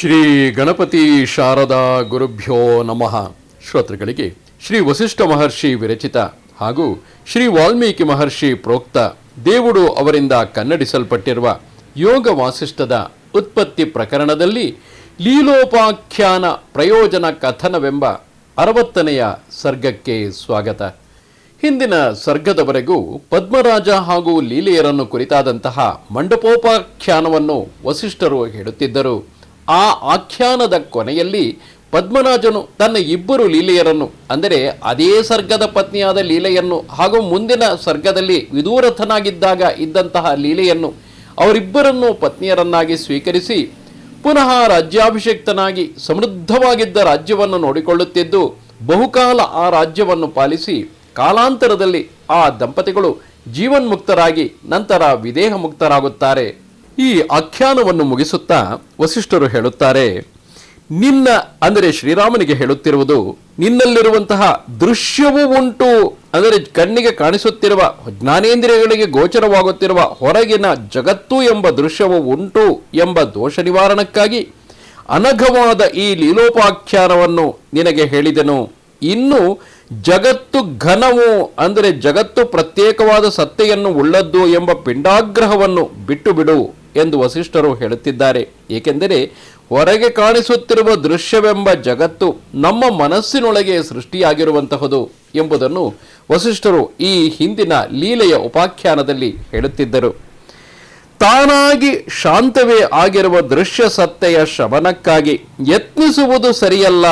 ಶ್ರೀ ಗಣಪತಿ ಶಾರದಾ ಗುರುಭ್ಯೋ ನಮಃ. ಶ್ರೋತೃಗಳಿಗೆ ಶ್ರೀ ವಸಿಷ್ಠ ಮಹರ್ಷಿ ವಿರಚಿತ ಹಾಗೂ ಶ್ರೀ ವಾಲ್ಮೀಕಿ ಮಹರ್ಷಿ ಪ್ರೋಕ್ತ ದೇವುಡು ಅವರಿಂದ ಕನ್ನಡಿಸಲ್ಪಟ್ಟಿರುವ ಯೋಗ ವಾಸಿಷ್ಠದ ಉತ್ಪತ್ತಿ ಪ್ರಕರಣದಲ್ಲಿ ಲೀಲೋಪಾಖ್ಯಾನ ಪ್ರಯೋಜನ ಕಥನವೆಂಬ ಅರವತ್ತನೆಯ ಸರ್ಗಕ್ಕೆ ಸ್ವಾಗತ. ಹಿಂದಿನ ಸರ್ಗದವರೆಗೂ ಪದ್ಮರಾಜ ಹಾಗೂ ಲೀಲೆಯರನ್ನು ಕುರಿತಾದಂತಹ ಮಂಡಪೋಪಾಖ್ಯಾನವನ್ನು ವಸಿಷ್ಠರು ಹೇಳುತ್ತಿದ್ದರು. ಆ ಆಖ್ಯಾನದ ಕೊನೆಯಲ್ಲಿ ಪದ್ಮನಾಜನು ತನ್ನ ಇಬ್ಬರು ಲೀಲೆಯರನ್ನು, ಅಂದರೆ ಅದೇ ಸರ್ಗದ ಪತ್ನಿಯಾದ ಲೀಲೆಯನ್ನು ಹಾಗೂ ಮುಂದಿನ ಸರ್ಗದಲ್ಲಿ ವಿದೂರಥನಾಗಿದ್ದಾಗ ಇದ್ದಂತಹ ಲೀಲೆಯನ್ನು ಅವರಿಬ್ಬರನ್ನು ಪತ್ನಿಯರನ್ನಾಗಿ ಸ್ವೀಕರಿಸಿ ಪುನಃ ರಾಜ್ಯಾಭಿಷೇಕ್ತನಾಗಿ ಸಮೃದ್ಧವಾಗಿದ್ದ ರಾಜ್ಯವನ್ನು ನೋಡಿಕೊಳ್ಳುತ್ತಿದ್ದು, ಬಹುಕಾಲ ಆ ರಾಜ್ಯವನ್ನು ಪಾಲಿಸಿ ಕಾಲಾಂತರದಲ್ಲಿ ಆ ದಂಪತಿಗಳು ಜೀವನ್ಮುಕ್ತರಾಗಿ ನಂತರ ವಿದೇಹ ಮುಕ್ತರಾಗುತ್ತಾರೆ ಈ ಆಖ್ಯಾನವನ್ನು ಮುಗಿಸುತ್ತಾ ವಸಿಷ್ಠರು ಹೇಳುತ್ತಾರೆ, ನಿನ್ನ, ಅಂದರೆ ಶ್ರೀರಾಮನಿಗೆ ಹೇಳುತ್ತಿರುವುದು, ನಿನ್ನಲ್ಲಿರುವಂತಹ ದೃಶ್ಯವೂ ಉಂಟು. ಅಂದರೆ ಕಣ್ಣಿಗೆ ಕಾಣಿಸುತ್ತಿರುವ ಜ್ಞಾನೇಂದ್ರಿಯಗಳಿಗೆ ಗೋಚರವಾಗುತ್ತಿರುವ ಹೊರಗಿನ ಜಗತ್ತು ಎಂಬ ದೃಶ್ಯವೂ ಉಂಟು ಎಂಬ ದೋಷ ನಿವಾರಣಕ್ಕಾಗಿ ಅನಘವಾದ ಈ ಲೀಲೋಪಾಖ್ಯಾನವನ್ನು ನಿನಗೆ ಹೇಳಿದೆನು. ಇನ್ನು ಜಗತ್ತು ಘನವು, ಅಂದರೆ ಜಗತ್ತು ಪ್ರತ್ಯೇಕವಾದ ಸತ್ತೆಯನ್ನು ಉಳ್ಳದ್ದು ಎಂಬ ಪಿಂಡಾಗ್ರಹವನ್ನು ಬಿಟ್ಟು ಬಿಡು ಎಂದು ವಸಿಷ್ಠರು ಹೇಳುತ್ತಿದ್ದಾರೆ. ಏಕೆಂದರೆ ಹೊರಗೆ ಕಾಣಿಸುತ್ತಿರುವ ದೃಶ್ಯವೆಂಬ ಜಗತ್ತು ನಮ್ಮ ಮನಸ್ಸಿನೊಳಗೆ ಸೃಷ್ಟಿಯಾಗಿರುವಂತಹದು ಎಂಬುದನ್ನು ವಸಿಷ್ಠರು ಈ ಹಿಂದಿನ ಲೀಲೆಯ ಉಪಾಖ್ಯಾನದಲ್ಲಿ ಹೇಳುತ್ತಿದ್ದರು. ತಾನಾಗಿ ಶಾಂತವೇ ಆಗಿರುವ ದೃಶ್ಯ ಸತ್ತೆಯ ಶಮನಕ್ಕಾಗಿ ಯತ್ನಿಸುವುದು ಸರಿಯಲ್ಲ.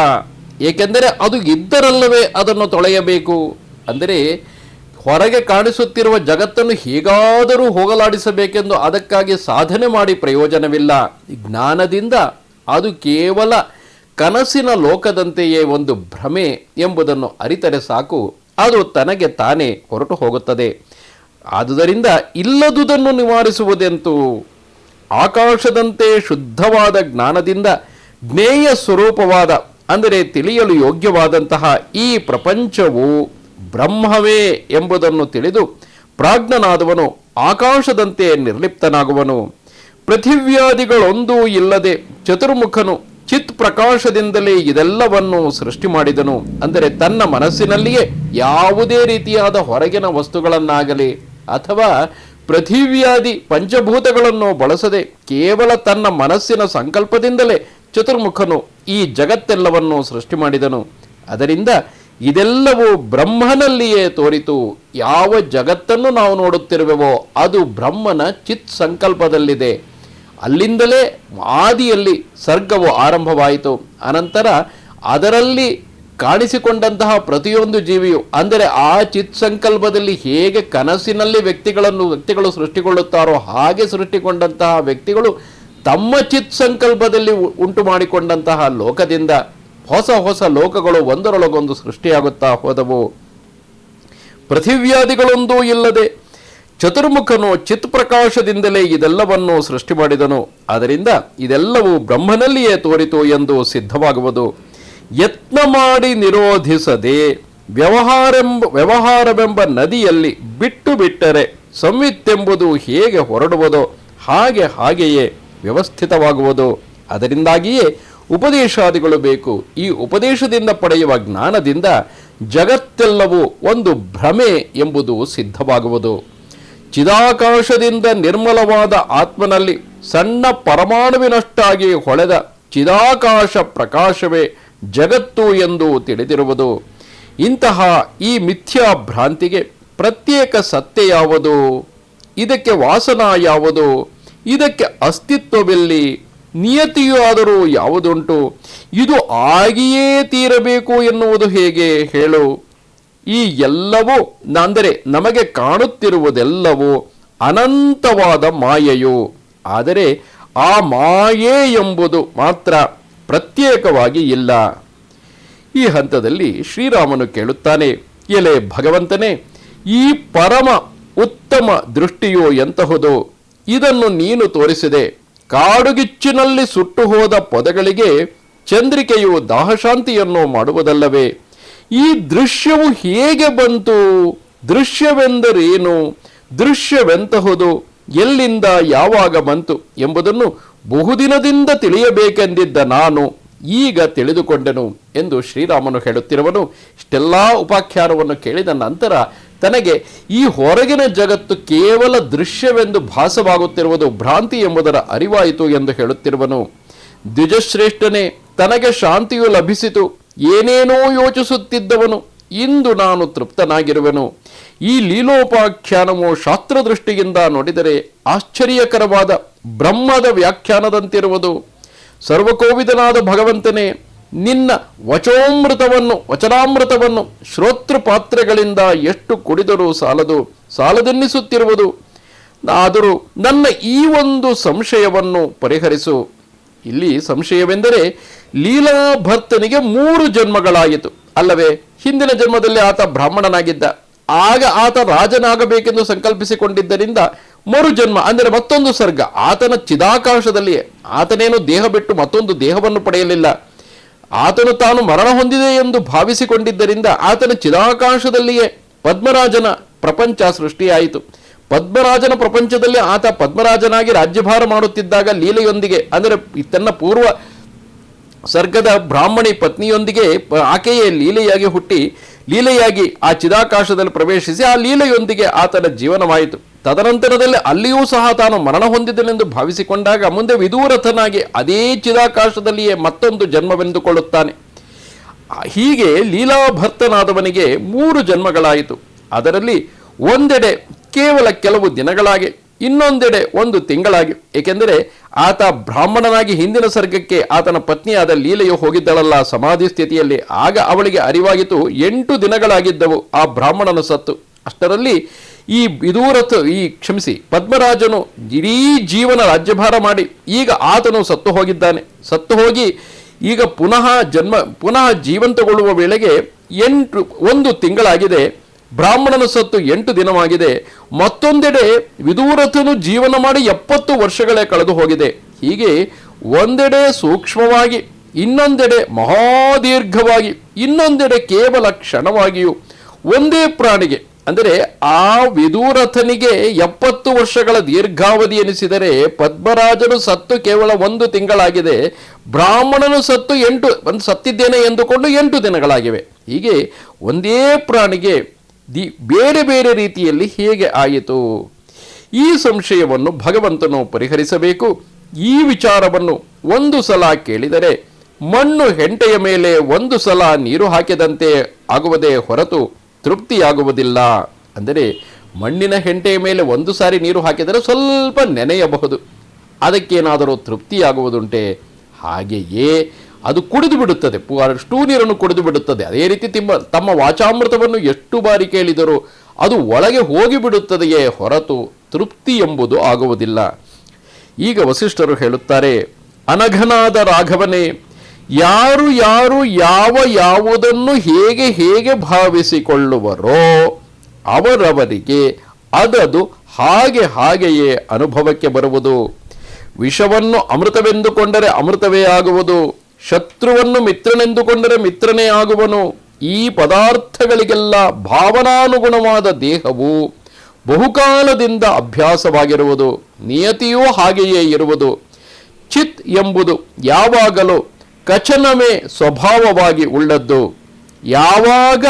ಏಕೆಂದರೆ ಅದು ಇದ್ದರಲ್ಲವೇ ಅದನ್ನು ತೊಳೆಯಬೇಕು. ಅಂದರೆ ಹೊರಗೆ ಕಾಣಿಸುತ್ತಿರುವ ಜಗತ್ತನ್ನು ಹೇಗಾದರೂ ಹೋಗಲಾಡಿಸಬೇಕೆಂದು ಅದಕ್ಕಾಗಿ ಸಾಧನೆ ಮಾಡಿ ಪ್ರಯೋಜನವಿಲ್ಲ. ಜ್ಞಾನದಿಂದ ಅದು ಕೇವಲ ಕನಸಿನ ಲೋಕದಂತೆಯೇ ಒಂದು ಭ್ರಮೆ ಎಂಬುದನ್ನು ಅರಿತರೆ ಸಾಕು. ಅದು ತನಗೆ ತಾನೇ ಹೊರಟು ಹೋಗುತ್ತದೆ. ಆದುದರಿಂದ ಇಲ್ಲದುದನ್ನು ನಿವಾರಿಸುವುದೆಂತು? ಆಕಾಶದಂತೆ ಶುದ್ಧವಾದ ಜ್ಞಾನದಿಂದ ಜ್ಞೇಯ ಸ್ವರೂಪವಾದ, ಅಂದರೆ ತಿಳಿಯಲು ಯೋಗ್ಯವಾದಂತಹ ಈ ಪ್ರಪಂಚವು ಬ್ರಹ್ಮವೇ ಎಂಬುದನ್ನು ತಿಳಿದು ಪ್ರಾಜ್ಞನಾದವನು ಆಕಾಶದಂತೆ ನಿರ್ಲಿಪ್ತನಾಗುವನು. ಪೃಥಿವ್ಯಾದಿಗಳೊಂದೂ ಇಲ್ಲದೆ ಚತುರ್ಮುಖನು ಚಿತ್ ಪ್ರಕಾಶದಿಂದಲೇ ಇದೆಲ್ಲವನ್ನು ಸೃಷ್ಟಿ ಮಾಡಿದನು. ಅಂದರೆ ತನ್ನ ಮನಸ್ಸಿನಲ್ಲಿಯೇ ಯಾವುದೇ ರೀತಿಯಾದ ಹೊರಗಿನ ವಸ್ತುಗಳನ್ನಾಗಲಿ ಅಥವಾ ಪೃಥಿವ್ಯಾದಿ ಪಂಚಭೂತಗಳನ್ನು ಬಳಸದೆ ಕೇವಲ ತನ್ನ ಮನಸ್ಸಿನ ಸಂಕಲ್ಪದಿಂದಲೇ ಚತುರ್ಮುಖನು ಈ ಜಗತ್ತೆಲ್ಲವನ್ನು ಸೃಷ್ಟಿ ಮಾಡಿದನು. ಅದರಿಂದ ಇದೆಲ್ಲವೂ ಬ್ರಹ್ಮನಲ್ಲಿಯೇ ತೋರಿತು. ಯಾವ ಜಗತ್ತನ್ನು ನಾವು ನೋಡುತ್ತಿರುವೆವೋ ಅದು ಬ್ರಹ್ಮನ ಚಿತ್ ಸಂಕಲ್ಪದಲ್ಲಿದೆ. ಅಲ್ಲಿಂದಲೇ ಆದಿಯಲ್ಲಿ ಸರ್ಗವು ಆರಂಭವಾಯಿತು. ಅನಂತರ ಅದರಲ್ಲಿ ಕಾಣಿಸಿಕೊಂಡಂತಹ ಪ್ರತಿಯೊಂದು ಜೀವಿಯು, ಅಂದರೆ ಆ ಚಿತ್ ಸಂಕಲ್ಪದಲ್ಲಿ ಹೇಗೆ ಕನಸಿನಲ್ಲಿ ವ್ಯಕ್ತಿಗಳನ್ನು, ವ್ಯಕ್ತಿಗಳು ಸೃಷ್ಟಿಗೊಳ್ಳುತ್ತಾರೋ ಹಾಗೆ ಸೃಷ್ಟಿಕೊಂಡಂತಹ ವ್ಯಕ್ತಿಗಳು ತಮ್ಮ ಚಿತ್ ಸಂಕಲ್ಪದಲ್ಲಿ ಉಂಟು ಮಾಡಿಕೊಂಡಂತಹ ಲೋಕದಿಂದ ಹೊಸ ಹೊಸ ಲೋಕಗಳು ಒಂದರೊಳಗೊಂದು ಸೃಷ್ಟಿಯಾಗುತ್ತಾ ಹೋದವು. ಪೃಥಿವ್ಯಾದಿಗಳೊಂದೂ ಇಲ್ಲದೆ ಚತುರ್ಮುಖನು ಚಿತ್ ಪ್ರಕಾಶದಿಂದಲೇ ಇದೆಲ್ಲವನ್ನು ಸೃಷ್ಟಿ ಮಾಡಿದನು. ಆದ್ದರಿಂದ ಇದೆಲ್ಲವೂ ಬ್ರಹ್ಮನಲ್ಲಿಯೇ ತೋರಿತು ಎಂದು ಸಿದ್ಧವಾಗುವುದು. ಯತ್ನ ಮಾಡಿ ನಿರೋಧಿಸದೆ ವ್ಯವಹಾರೆಂಬ, ವ್ಯವಹಾರವೆಂಬ ನದಿಯಲ್ಲಿ ಬಿಟ್ಟು ಬಿಟ್ಟರೆ ಸಂವಿತ್ತೆಂಬುದು ಹೇಗೆ ಹೊರಡುವುದೋ ಹಾಗೆ ಹಾಗೆಯೇ ವ್ಯವಸ್ಥಿತವಾಗುವುದು. ಅದರಿಂದಾಗಿಯೇ ಉಪದೇಶಾದಿಗಳು ಬೇಕು. ಈ ಉಪದೇಶದಿಂದ ಪಡೆಯುವ ಜ್ಞಾನದಿಂದ ಜಗತ್ತೆಲ್ಲವೂ ಒಂದು ಭ್ರಮೆ ಎಂಬುದು ಸಿದ್ಧವಾಗುವುದು. ಚಿದಾಕಾಶದಿಂದ ನಿರ್ಮಲವಾದ ಆತ್ಮನಲ್ಲಿ ಸಣ್ಣ ಪರಮಾಣುವಿನಷ್ಟಾಗಿ ಹೊಳೆದ ಚಿದಾಕಾಶ ಪ್ರಕಾಶವೇ ಜಗತ್ತು ಎಂದು ತಿಳಿದಿರುವುದು. ಇಂತಹ ಈ ಮಿಥ್ಯಾ ಭ್ರಾಂತಿಗೆ ಪ್ರತ್ಯೇಕ ಸತ್ಯ ಯಾವುದು? ಇದಕ್ಕೆ ವಾಸನ ಯಾವುದು? ಇದಕ್ಕೆ ಅಸ್ತಿತ್ವವೆಲ್ಲಿ ನಿಯತಿಯೂ ಆದರೂ ಯಾವುದುಂಟು? ಇದು ಆಗಿಯೇ ತೀರಬೇಕು ಎನ್ನುವುದು ಹೇಗೆ? ಹೇಳು. ಈ ಎಲ್ಲವೂ ಅಂದರೆ ನಮಗೆ ಕಾಣುತ್ತಿರುವುದೆಲ್ಲವೂ ಅನಂತವಾದ ಮಾಯೆಯು. ಆದರೆ ಆ ಮಾಯೆ ಎಂಬುದು ಮಾತ್ರ ಪ್ರತ್ಯೇಕವಾಗಿ ಇಲ್ಲ. ಈ ಹಂತದಲ್ಲಿ ಶ್ರೀರಾಮನು ಕೇಳುತ್ತಾನೆ, ಎಲೆ ಭಗವಂತನೇ, ಈ ಪರಮ ಉತ್ತಮ ದೃಷ್ಟಿಯು ಎಂತಹುದು? ಇದನ್ನು ನೀನು ತೋರಿಸಿದೆ. ಕಾಡುಗಿಚ್ಚಿನಲ್ಲಿ ಸುಟ್ಟು ಹೋದ ಪೊದೆಗಳಿಗೆ ಚಂದ್ರಿಕೆಯು ದಾಹಶಾಂತಿಯನ್ನು ಮಾಡುವುದಲ್ಲವೇ? ಈ ದೃಶ್ಯವು ಹೇಗೆ ಬಂತು? ದೃಶ್ಯವೆಂದರೇನು? ದೃಶ್ಯವೆಂತಹುದು? ಎಲ್ಲಿಂದ ಯಾವಾಗ ಬಂತು ಎಂಬುದನ್ನು ಬಹುದಿನದಿಂದ ತಿಳಿಯಬೇಕೆಂದಿದ್ದ ನಾನು ಈಗ ತಿಳಿದುಕೊಂಡೆನು ಎಂದು ಶ್ರೀರಾಮನು ಹೇಳುತ್ತಿರುವನು. ಇಷ್ಟೆಲ್ಲ ಉಪಾಖ್ಯಾನವನ್ನು ಕೇಳಿದ ನಂತರ ತನಗೆ ಈ ಹೊರಗಿನ ಜಗತ್ತು ಕೇವಲ ದೃಶ್ಯವೆಂದು ಭಾಸವಾಗುತ್ತಿರುವುದು ಭ್ರಾಂತಿ ಎಂಬುದರ ಅರಿವಾಯಿತು ಎಂದು ಹೇಳುತ್ತಿರುವನು. ದ್ವಿಜಶ್ರೇಷ್ಠನೇ, ತನಗೆ ಶಾಂತಿಯು ಲಭಿಸಿತು. ಏನೇನೋ ಯೋಚಿಸುತ್ತಿದ್ದವನು, ಇಂದು ನಾನು ತೃಪ್ತನಾಗಿರುವೆನು. ಈ ಲೀಲೋಪಾಖ್ಯಾನವು ಶಾಸ್ತ್ರದೃಷ್ಟಿಯಿಂದ ನೋಡಿದರೆ ಆಶ್ಚರ್ಯಕರವಾದ ಬ್ರಹ್ಮದ ವ್ಯಾಖ್ಯಾನದಂತಿರುವುದು. ಸರ್ವಕೋವಿದನಾದ ಭಗವಂತನೇ ನಿನ್ನ ವಚೋಮೃತವನ್ನು, ವಚನಾಮೃತವನ್ನು ಶ್ರೋತೃ ಪಾತ್ರೆಗಳಿಂದ ಎಷ್ಟು ಕುಡಿದರೂ ಸಾಲದು, ಸಾಲದೆನ್ನಿಸುತ್ತಿರುವುದು. ಆದರೂ ನನ್ನ ಈ ಒಂದು ಸಂಶಯವನ್ನು ಪರಿಹರಿಸು. ಇಲ್ಲಿ ಸಂಶಯವೆಂದರೆ ಲೀಲಾಭರ್ತನಿಗೆ ಮೂರು ಜನ್ಮಗಳಾಯಿತು. ಅಲ್ಲವೇ, ಹಿಂದಿನ ಜನ್ಮದಲ್ಲಿ ಆತ ಬ್ರಾಹ್ಮಣನಾಗಿದ್ದ. ಆಗ ಆತ ರಾಜನಾಗಬೇಕೆಂದು ಸಂಕಲ್ಪಿಸಿಕೊಂಡಿದ್ದರಿಂದ ಮರು ಜನ್ಮ ಅಂದರೆ ಮತ್ತೊಂದು ಸರ್ಗ. ಆತನ ಚಿದಾಕಾಶದಲ್ಲಿಯೇ. ಆತನೇನು ದೇಹ ಬಿಟ್ಟು ಮತ್ತೊಂದು ದೇಹವನ್ನು ಪಡೆಯಲಿಲ್ಲ. ಆತನು ತಾನು ಮರಣ ಹೊಂದಿದೆ ಎಂದು ಭಾವಿಸಿಕೊಂಡಿದ್ದರಿಂದ ಆತನ ಚಿದಾಕಾಶದಲ್ಲಿಯೇ ಪದ್ಮರಾಜನ ಪ್ರಪಂಚ ಸೃಷ್ಟಿಯಾಯಿತು. ಪದ್ಮರಾಜನ ಪ್ರಪಂಚದಲ್ಲಿ ಆತ ಪದ್ಮರಾಜನಾಗಿ ರಾಜ್ಯಭಾರ ಮಾಡುತ್ತಿದ್ದಾಗ ಲೀಲೆಯೊಂದಿಗೆ, ಅಂದರೆ ತನ್ನ ಪೂರ್ವ ಸರ್ಗದ ಬ್ರಾಹ್ಮಣಿ ಪತ್ನಿಯೊಂದಿಗೆ ಆಕೆಯೇ ಲೀಲೆಯಾಗಿ ಹುಟ್ಟಿ, ಲೀಲೆಯಾಗಿ ಆ ಚಿದಾಕಾಶದಲ್ಲಿ ಪ್ರವೇಶಿಸಿ ಆ ಲೀಲೆಯೊಂದಿಗೆ ಆತನ ಜೀವನವಾಯಿತು. ತದನಂತರದಲ್ಲಿ ಅಲ್ಲಿಯೂ ಸಹ ತಾನು ಮರಣ ಹೊಂದಿದನೆಂದು ಭಾವಿಸಿಕೊಂಡಾಗ ಮುಂದೆ ವಿದೂರಥನಾಗಿ ಅದೇ ಚಿದಾಕಾಶದಲ್ಲಿಯೇ ಮತ್ತೊಂದು ಜನ್ಮವೆಂದುಕೊಳ್ಳುತ್ತಾನೆ. ಹೀಗೆ ಲೀಲಾಭರ್ತನಾದವನಿಗೆ ಮೂರು ಜನ್ಮಗಳಾಯಿತು. ಅದರಲ್ಲಿ ಒಂದೆಡೆ ಕೇವಲ ಕೆಲವು ದಿನಗಳಾಗಿ, ಇನ್ನೊಂದೆಡೆ ಒಂದು ತಿಂಗಳಾಗಿ. ಏಕೆಂದರೆ ಆತ ಬ್ರಾಹ್ಮಣನಾಗಿ ಹಿಂದಿನ ಸರ್ಗಕ್ಕೆ ಆತನ ಪತ್ನಿಯಾದ ಲೀಲೆಯು ಹೋಗಿದ್ದಳಲ್ಲ, ಸಮಾಧಿ ಸ್ಥಿತಿಯಲ್ಲಿ. ಆಗ ಅವಳಿಗೆ ಅರಿವಾಗಿತು, ಎಂಟು ದಿನಗಳಾಗಿದ್ದವು ಆ ಬ್ರಾಹ್ಮಣನ ಸತ್ತು. ಅಷ್ಟರಲ್ಲಿ ಈ ವಿದೂರಥ ಈ ಕ್ಷಮಿಸಿ ಪದ್ಮರಾಜನು ಇಡೀ ಜೀವನ ರಾಜ್ಯಭಾರ ಮಾಡಿ ಈಗ ಆತನು ಸತ್ತು ಹೋಗಿದ್ದಾನೆ. ಸತ್ತು ಹೋಗಿ ಈಗ ಪುನಃ ಜನ್ಮ, ಪುನಃ ಜೀವಂತಗೊಳ್ಳುವ ವೇಳೆಗೆ ಎಂಟು, ಒಂದು ತಿಂಗಳಾಗಿದೆ. ಬ್ರಾಹ್ಮಣನ ಸತ್ತು ಎಂಟು ದಿನವಾಗಿದೆ. ಮತ್ತೊಂದೆಡೆ ವಿದೂರಥನು ಜೀವನ ಮಾಡಿ ಎಪ್ಪತ್ತು ವರ್ಷಗಳೇ ಕಳೆದು ಹೋಗಿದೆ. ಹೀಗೆ ಒಂದೆಡೆ ಸೂಕ್ಷ್ಮವಾಗಿ, ಇನ್ನೊಂದೆಡೆ ಮಹಾದೀರ್ಘವಾಗಿ, ಇನ್ನೊಂದೆಡೆ ಕೇವಲ ಕ್ಷಣವಾಗಿಯೂ ಒಂದೇ ಪ್ರಾಣಿಗೆ ಅಂದರೆ ಆ ವಿದೂರಥನಿಗೆ ಎಪ್ಪತ್ತು ವರ್ಷಗಳ ದೀರ್ಘಾವಧಿ ಎನಿಸಿದರೆ ಪದ್ಮರಾಜನು ಸತ್ತು ಕೇವಲ ಒಂದು ತಿಂಗಳಾಗಿದೆ. ಬ್ರಾಹ್ಮಣನು ಸತ್ತು ಎಂಟು, ಒಂದು ಸತ್ತಿದ್ದೇನೆ ಎಂದುಕೊಂಡು ಎಂಟು ದಿನಗಳಾಗಿವೆ. ಹೀಗೆ ಒಂದೇ ಪ್ರಾಣಿಗೆ ದಿ ಬೇರೆ ಬೇರೆ ರೀತಿಯಲ್ಲಿ ಹೇಗೆ ಆಯಿತು? ಈ ಸಂಶಯವನ್ನು ಭಗವಂತನು ಪರಿಹರಿಸಬೇಕು. ಈ ವಿಚಾರವನ್ನು ಒಂದು ಸಲ ಕೇಳಿದರೆ ಮಣ್ಣು ಹೆಂಟೆಯ ಮೇಲೆ ಒಂದು ಸಲ ನೀರು ಹಾಕಿದಂತೆ ಆಗುವುದೇ ಹೊರತು ತೃಪ್ತಿಯಾಗುವುದಿಲ್ಲ. ಅಂದರೆ ಮಣ್ಣಿನ ಹೆಂಟೆಯ ಮೇಲೆ ಒಂದು ಸಾರಿ ನೀರು ಹಾಕಿದರೆ ಸ್ವಲ್ಪ ನೆನೆಯಬಹುದು. ಅದಕ್ಕೇನಾದರೂ ತೃಪ್ತಿಯಾಗುವುದುಂಟೆ? ಹಾಗೆಯೇ ಅದು ಕುಡಿದು ಬಿಡುತ್ತದೆ. ಅಷ್ಟು ನೀರನ್ನು ಕುಡಿದು ಬಿಡುತ್ತದೆ. ಅದೇ ರೀತಿ ತಿಮ್ಮ, ತಮ್ಮ ವಾಚಾಮೃತವನ್ನು ಎಷ್ಟು ಬಾರಿ ಕೇಳಿದರೂ ಅದು ಒಳಗೆ ಹೋಗಿಬಿಡುತ್ತದೆಯೇ ಹೊರತು ತೃಪ್ತಿ ಎಂಬುದು ಆಗುವುದಿಲ್ಲ. ಈಗ ವಸಿಷ್ಠರು ಹೇಳುತ್ತಾರೆ, ಅನಘನಾದ ರಾಘವನೇ ಯಾರು ಯಾರು ಯಾವ ಯಾವುದನ್ನು ಹೇಗೆ ಹೇಗೆ ಭಾವಿಸಿಕೊಳ್ಳುವರೋ ಅವರವರಿಗೆ ಅದದು ಹಾಗೆ ಹಾಗೆಯೇ ಅನುಭವಕ್ಕೆ ಬರುವುದು. ವಿಷವನ್ನು ಅಮೃತವೆಂದುಕೊಂಡರೆ ಅಮೃತವೇ ಆಗುವುದು. ಶತ್ರುವನ್ನು ಮಿತ್ರನೆಂದುಕೊಂಡರೆ ಮಿತ್ರನೇ ಆಗುವನು. ಈ ಪದಾರ್ಥಗಳಿಗೆಲ್ಲ ಭಾವನಾನುಗುಣವಾದ ದೇಹವು ಬಹುಕಾಲದಿಂದ ಅಭ್ಯಾಸವಾಗಿರುವುದು. ನಿಯತಿಯೂ ಹಾಗೆಯೇ ಇರುವುದು. ಚಿತ್ ಎಂಬುದು ಯಾವಾಗಲೂ ಕಚನವೇ ಸ್ವಭಾವವಾಗಿ ಉಳ್ಳದ್ದು ಯಾವಾಗ